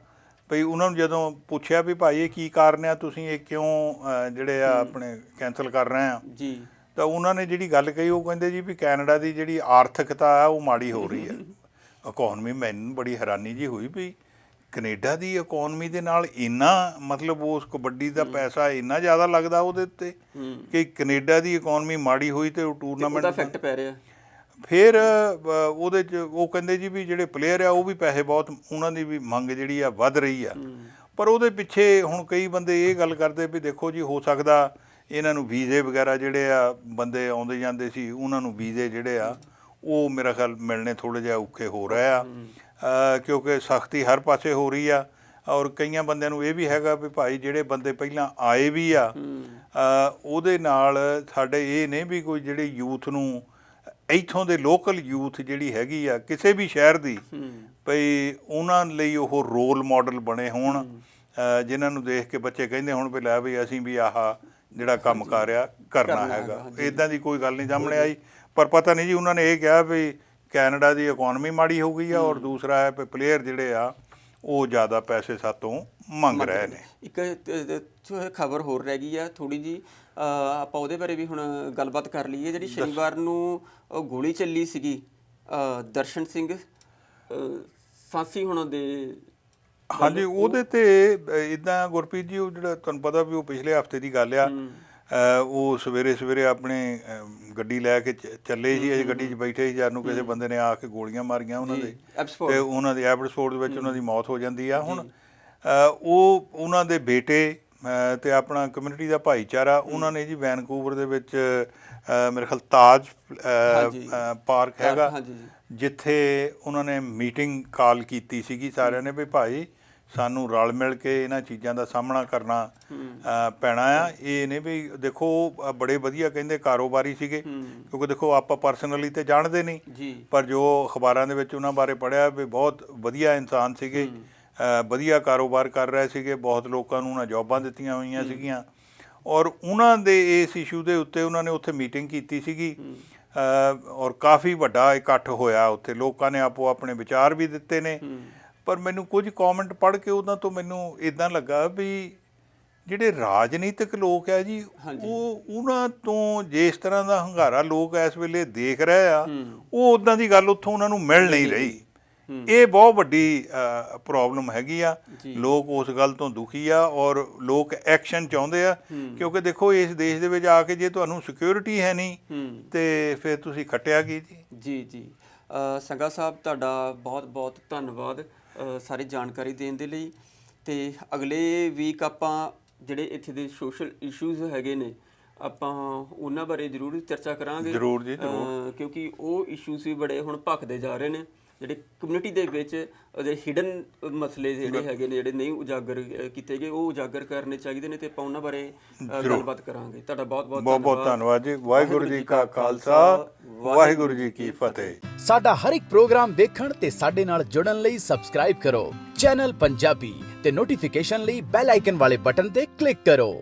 ਭਈ ਉਹਨਾਂ ਨੂੰ ਜਦੋਂ ਪੁੱਛਿਆ ਵੀ ਭਾਈ ਇਹ ਕੀ ਕਾਰਨ ਆ ਤੁਸੀਂ ਇਹ ਕਿਉਂ ਜਿਹੜੇ ਆ ਆਪਣੇ ਕੈਨਸਲ ਕਰ ਰਹੇ ਆ? ਜੀ। ਤਾਂ ਉਹਨਾਂ ਨੇ ਜਿਹੜੀ ਗੱਲ ਕਹੀ ਉਹ ਕਹਿੰਦੇ ਜੀ ਵੀ ਕੈਨੇਡਾ ਦੀ ਜਿਹੜੀ ਆਰਥਿਕਤਾ ਆ ਉਹ ਮਾੜੀ ਹੋ ਰਹੀ ਆ। ਇਕਨੋਮੀ ਮੈਨੂੰ ਬੜੀ ਹੈਰਾਨੀ ਜੀ ਹੋਈ ਵੀ ਕੈਨੇਡਾ ਦੀ ਇਕਨੋਮੀ ਦੇ ਨਾਲ ਇੰਨਾ ਮਤਲਬ ਉਸ ਕਬੱਡੀ ਦਾ ਪੈਸਾ ਇੰਨਾ ਜ਼ਿਆਦਾ ਲੱਗਦਾ ਉਹਦੇ ਉੱਤੇ ਕਿ ਕੈਨੇਡਾ ਦੀ ਇਕਨੋਮੀ ਮਾੜੀ ਹੋਈ ਤੇ ਉਹ ਟੂਰਨਾਮੈਂਟ ਇਫੈਕਟ ਪੈ ਰਿਹਾ। ਫਿਰ ਉਹਦੇ ਚ ਉਹ ਕਹਿੰਦੇ ਜੀ ਵੀ ਜਿਹੜੇ ਪਲੇਅਰ ਆ ਉਹ ਵੀ ਪੈਸੇ ਬਹੁਤ ਉਹਨਾਂ ਦੀ ਵੀ ਮੰਗ ਜਿਹੜੀ ਆ ਵੱਧ ਰਹੀ ਆ। ਪਰ ਉਹਦੇ ਪਿੱਛੇ ਹੁਣ ਕਈ ਬੰਦੇ ਇਹ ਗੱਲ ਕਰਦੇ ਵੀ ਦੇਖੋ ਜੀ ਹੋ ਸਕਦਾ ਇਹਨਾਂ ਨੂੰ ਵੀਜ਼ੇ ਵਗੈਰਾ ਜਿਹੜੇ ਆ ਬੰਦੇ ਆਉਂਦੇ ਜਾਂਦੇ ਸੀ ਉਹਨਾਂ ਨੂੰ ਵੀਜ਼ੇ ਜਿਹੜੇ ਆ ਉਹ ਮੇਰਾ ਖਿਆਲ ਮਿਲਣੇ ਥੋੜੇ ਜਿਹਾ ਔਖੇ ਹੋ ਰਹੇ ਆ। ਕਿਉਂਕਿ ਸਖਤੀ ਹਰ ਪਾਸੇ ਹੋ ਰਹੀ ਆ ਔਰ ਕਈਆਂ ਬੰਦਿਆਂ ਨੂੰ ਇਹ ਵੀ ਹੈਗਾ ਵੀ ਭਾਈ ਜਿਹੜੇ ਬੰਦੇ ਪਹਿਲਾਂ ਆਏ ਵੀ ਆ ਉਹਦੇ ਨਾਲ ਸਾਡੇ ਇਹ ਨੇ ਵੀ ਕੋਈ ਜਿਹੜੇ ਯੂਥ ਨੂੰ ਇੱਥੋਂ ਦੇ ਲੋਕਲ ਯੂਥ ਜਿਹੜੀ ਹੈਗੀ ਆ ਕਿਸੇ ਵੀ ਸ਼ਹਿਰ ਦੀ ਭਈ ਉਹਨਾਂ ਲਈ ਉਹ ਰੋਲ ਮਾਡਲ ਬਣੇ ਹੋਣ ਜਿਨ੍ਹਾਂ ਨੂੰ ਦੇਖ ਕੇ ਬੱਚੇ ਕਹਿੰਦੇ ਹੁਣ ਵੀ ਲੈ ਵੀ ਅਸੀਂ ਵੀ ਆਹ ਜਿਹੜਾ ਕੰਮ ਕਰ ਆ ਕਰਨਾ ਹੈਗਾ। ਇਦਾਂ ਦੀ ਕੋਈ ਗੱਲ ਨਹੀਂ ਸਾਹਮਣੇ ਆਈ। ਪਰ ਪਤਾ ਨਹੀਂ ਜੀ ਉਹਨਾਂ ਨੇ ਇਹ ਕਿਹਾ ਵੀ ਕੈਨੇਡਾ ਦੀ ਇਕਨੋਮੀ ਮਾੜੀ ਹੋ ਗਈ ਆ ਔਰ ਦੂਸਰਾ ਹੈ ਵੀ ਪਲੇਅਰ ਜਿਹੜੇ ਆ ਉਹ ਜ਼ਿਆਦਾ ਪੈਸੇ ਸਾਤੋਂ ਮੰਗ ਰਹੇ ਨੇ। ਇੱਕ ਖਬਰ ਹੋਰ ਰਹਿ ਗਈ ਆ ਥੋੜੀ ਜੀ ਆਪਾਂ ਉਹਦੇ ਬਾਰੇ ਵੀ ਹੁਣ ਗੱਲਬਾਤ ਕਰ ਲਈਏ ਜਿਹੜੀ ਸ਼ਨੀਵਾਰ ਨੂੰ ਗੋਲੀ ਚੱਲੀ ਸੀਗੀ ਦਰਸ਼ਨ ਸਿੰਘ ਫਾਂਸੀ ਹੋਣ ਦੇ ਹਾਂਜੀ ਉਹਦੇ ਤੇ ਇਦਾਂ ਗੁਰਪ੍ਰੀਤ ਜੀ ਉਹ ਜਿਹੜਾ ਤੁਹਾਨੂੰ ਪਤਾ ਵੀ ਉਹ ਪਿਛਲੇ ਹਫ਼ਤੇ ਦੀ ਗੱਲ ਆ ਉਹ ਸਵੇਰੇ ਸਵੇਰੇ ਆਪਣੇ ਗੱਡੀ ਲੈ ਕੇ ਚੱਲੇ ਸੀ ਅਸੀਂ ਗੱਡੀ 'ਚ ਬੈਠੇ ਸੀ ਜਦ ਨੂੰ ਕਿਸੇ ਬੰਦੇ ਨੇ ਆ ਕੇ ਗੋਲੀਆਂ ਮਾਰੀਆਂ ਉਹਨਾਂ ਦੇ। ਤੇ ਉਹਨਾਂ ਦੇ ਐਬਸਫੋਰਡ ਦੇ ਵਿੱਚ ਉਹਨਾਂ ਦੀ ਮੌਤ ਹੋ ਜਾਂਦੀ ਆ। ਹੁਣ ਉਹ ਉਹਨਾਂ ਦੇ ਬੇਟੇ ਤੇ ਆਪਣਾ ਕਮਿਊਨਿਟੀ ਦਾ ਭਾਈਚਾਰਾ ਉਹਨਾਂ ਨੇ ਜੀ ਵੈਨਕੂਵਰ ਦੇ ਵਿੱਚ ਮੇਰੇ ਖਿਆਲ ਤਾਜ ਪਾਰਕ ਹੈਗਾ ਜਿੱਥੇ ਉਹਨਾਂ ਨੇ ਮੀਟਿੰਗ ਕਾਲ ਕੀਤੀ ਸੀਗੀ ਸਾਰਿਆਂ ਨੇ ਵੀ ਭਾਈ ਸਾਨੂੰ ਰਲ ਮਿਲ ਕੇ ਇਹਨਾਂ ਚੀਜ਼ਾਂ ਦਾ ਸਾਹਮਣਾ ਕਰਨਾ ਪੈਣਾ ਆ। ਇਹ ਨੇ ਵੀ ਦੇਖੋ ਬੜੇ ਵਧੀਆ ਕਹਿੰਦੇ ਕਾਰੋਬਾਰੀ ਸੀਗੇ। ਕਿਉਂਕਿ ਦੇਖੋ ਆਪਾਂ ਪਰਸਨਲੀ ਤੇ ਜਾਣਦੇ ਨਹੀਂ। ਪਰ ਜੋ ਅਖਬਾਰਾਂ ਦੇ ਵਿੱਚ ਉਹਨਾਂ ਬਾਰੇ ਪੜਿਆ ਵੀ ਬਹੁਤ ਵਧੀਆ ਇਨਸਾਨ ਸੀਗੇ। ਵਧੀਆ ਕਾਰੋਬਾਰ ਕਰ ਰਹੇ ਸੀਗੇ। ਬਹੁਤ ਲੋਕਾਂ ਨੂੰ ਉਹਨਾਂ ਜੌਬਾਂ ਦਿੱਤੀਆਂ ਹੋਈਆਂ ਸੀਗੀਆਂ। ਔਰ ਉਹਨਾਂ ਦੇ ਇਸ ਇਸ਼ੂ ਦੇ ਉੱਤੇ ਉਹਨਾਂ ਨੇ ਉੱਥੇ ਮੀਟਿੰਗ ਕੀਤੀ ਸੀਗੀ। ਔਰ ਕਾਫੀ ਵੱਡਾ ਇਕੱਠ ਹੋਇਆ ਉੱਥੇ। ਲੋਕਾਂ ਨੇ ਆਪੋ ਆਪਣੇ ਵਿਚਾਰ ਵੀ ਦਿੱਤੇ ਨੇ। ਪਰ ਮੈਨੂੰ ਕੁਝ ਕਮੈਂਟ ਪੜ੍ਹ ਕੇ ਉਹਨਾਂ ਤੋਂ ਮੈਨੂੰ ਇਦਾਂ ਲੱਗਾ ਵੀ ਜਿਹੜੇ ਰਾਜਨੀਤਿਕ ਲੋਕ ਹੈ ਜੀ ਉਹ ਉਹਨਾਂ ਤੋਂ ਜਿਸ ਤਰ੍ਹਾਂ ਦਾ ਹੰਗਾਰਾ ਲੋਕ ਇਸ ਵੇਲੇ ਦੇਖ ਰਹੇ ਆ ਉਹ ਉਦਾਂ ਦੀ ਗੱਲ ਉੱਥੋਂ ਉਹਨਾਂ ਨੂੰ ਮਿਲ ਨਹੀਂ ਰਹੀ। ਇਹ ਬਹੁਤ ਵੱਡੀ ਪ੍ਰੋਬਲਮ ਹੈਗੀ ਆ। ਲੋਕ ਉਸ ਗੱਲ ਤੋਂ ਦੁਖੀ ਆ ਔਰ ਲੋਕ ਐਕਸ਼ਨ ਚਾਹੁੰਦੇ ਆ ਕਿਉਂਕਿ ਦੇਖੋ ਇਸ ਦੇਸ਼ ਦੇ ਵਿੱਚ ਆ ਕੇ ਜੇ ਤੁਹਾਨੂੰ ਸਿਕਿਉਰਿਟੀ ਹੈ ਨਹੀਂ ਤੇ ਫਿਰ ਤੁਸੀਂ ਖੱਟਿਆ ਕੀ ਜੀ? ਜੀ ਜੀ। ਸੰਗਾ ਸਾਹਿਬ ਤੁਹਾਡਾ ਬਹੁਤ ਬਹੁਤ ਧੰਨਵਾਦ। ਸਾਰੀ ਜਾਣਕਾਰੀ ਦੇਣ ਦੇ ਲਈ। ਤੇ ਅਗਲੇ ਵੀਕ ਆਪਾਂ ਜਿਹੜੇ ਇੱਥੇ ਦੇ ਸੋਸ਼ਲ ਇਸ਼ੂਜ਼ ਹੈਗੇ ਨੇ ਆਪਾਂ ਉਹਨਾਂ ਬਾਰੇ ਜ਼ਰੂਰ ਚਰਚਾ ਕਰਾਂਗੇ। ਜ਼ਰੂਰ ਜੀ, ਅ, ਕਿਉਂਕਿ ਉਹ ਇਸ਼ੂਜ਼ ਵੀ ਬੜੇ ਹੁਣ ਭਖਦੇ ਜਾ ਰਹੇ ਨੇ। ਜਿਹੜੇ ਕਮਿਊਨਿਟੀ ਦੇ ਵਿੱਚ ਉਹਦੇ ਹਿਡਨ ਮਸਲੇ ਜਿਹੜੇ ਹੈਗੇ ਨੇ ਜਿਹੜੇ ਨਹੀਂ ਉਜਾਗਰ ਕੀਤੇ ਗਏ ਉਹ ਉਜਾਗਰ ਕਰਨੇ ਚਾਹੀਦੇ ਨੇ ਤੇ ਆਪਾਂ ਉਹਨਾਂ ਬਾਰੇ ਗੱਲਬਾਤ ਕਰਾਂਗੇ। ਤੁਹਾਡਾ ਬਹੁਤ ਬਹੁਤ ਬਹੁਤ ਬਹੁਤ ਧੰਨਵਾਦ ਜੀ। ਵਾਹਿਗੁਰੂ ਜੀ ਕਾ ਖਾਲਸਾ। ਵਾਹਿਗੁਰੂ ਜੀ ਕੀ ਫਤਿਹ। ਸਾਡਾ ਹਰ ਇੱਕ ਪ੍ਰੋਗਰਾਮ ਦੇਖਣ ਤੇ ਸਾਡੇ ਨਾਲ ਜੁੜਨ ਲਈ ਸਬਸਕ੍ਰਾਈਬ ਕਰੋ। ਚੈਨਲ ਪੰਜਾਬੀ ਤੇ ਨੋਟੀਫਿਕੇਸ਼ਨ ਲਈ ਬੈਲ ਆਈਕਨ ਵਾਲੇ ਬਟਨ ਤੇ ਕਲਿੱਕ ਕਰੋ।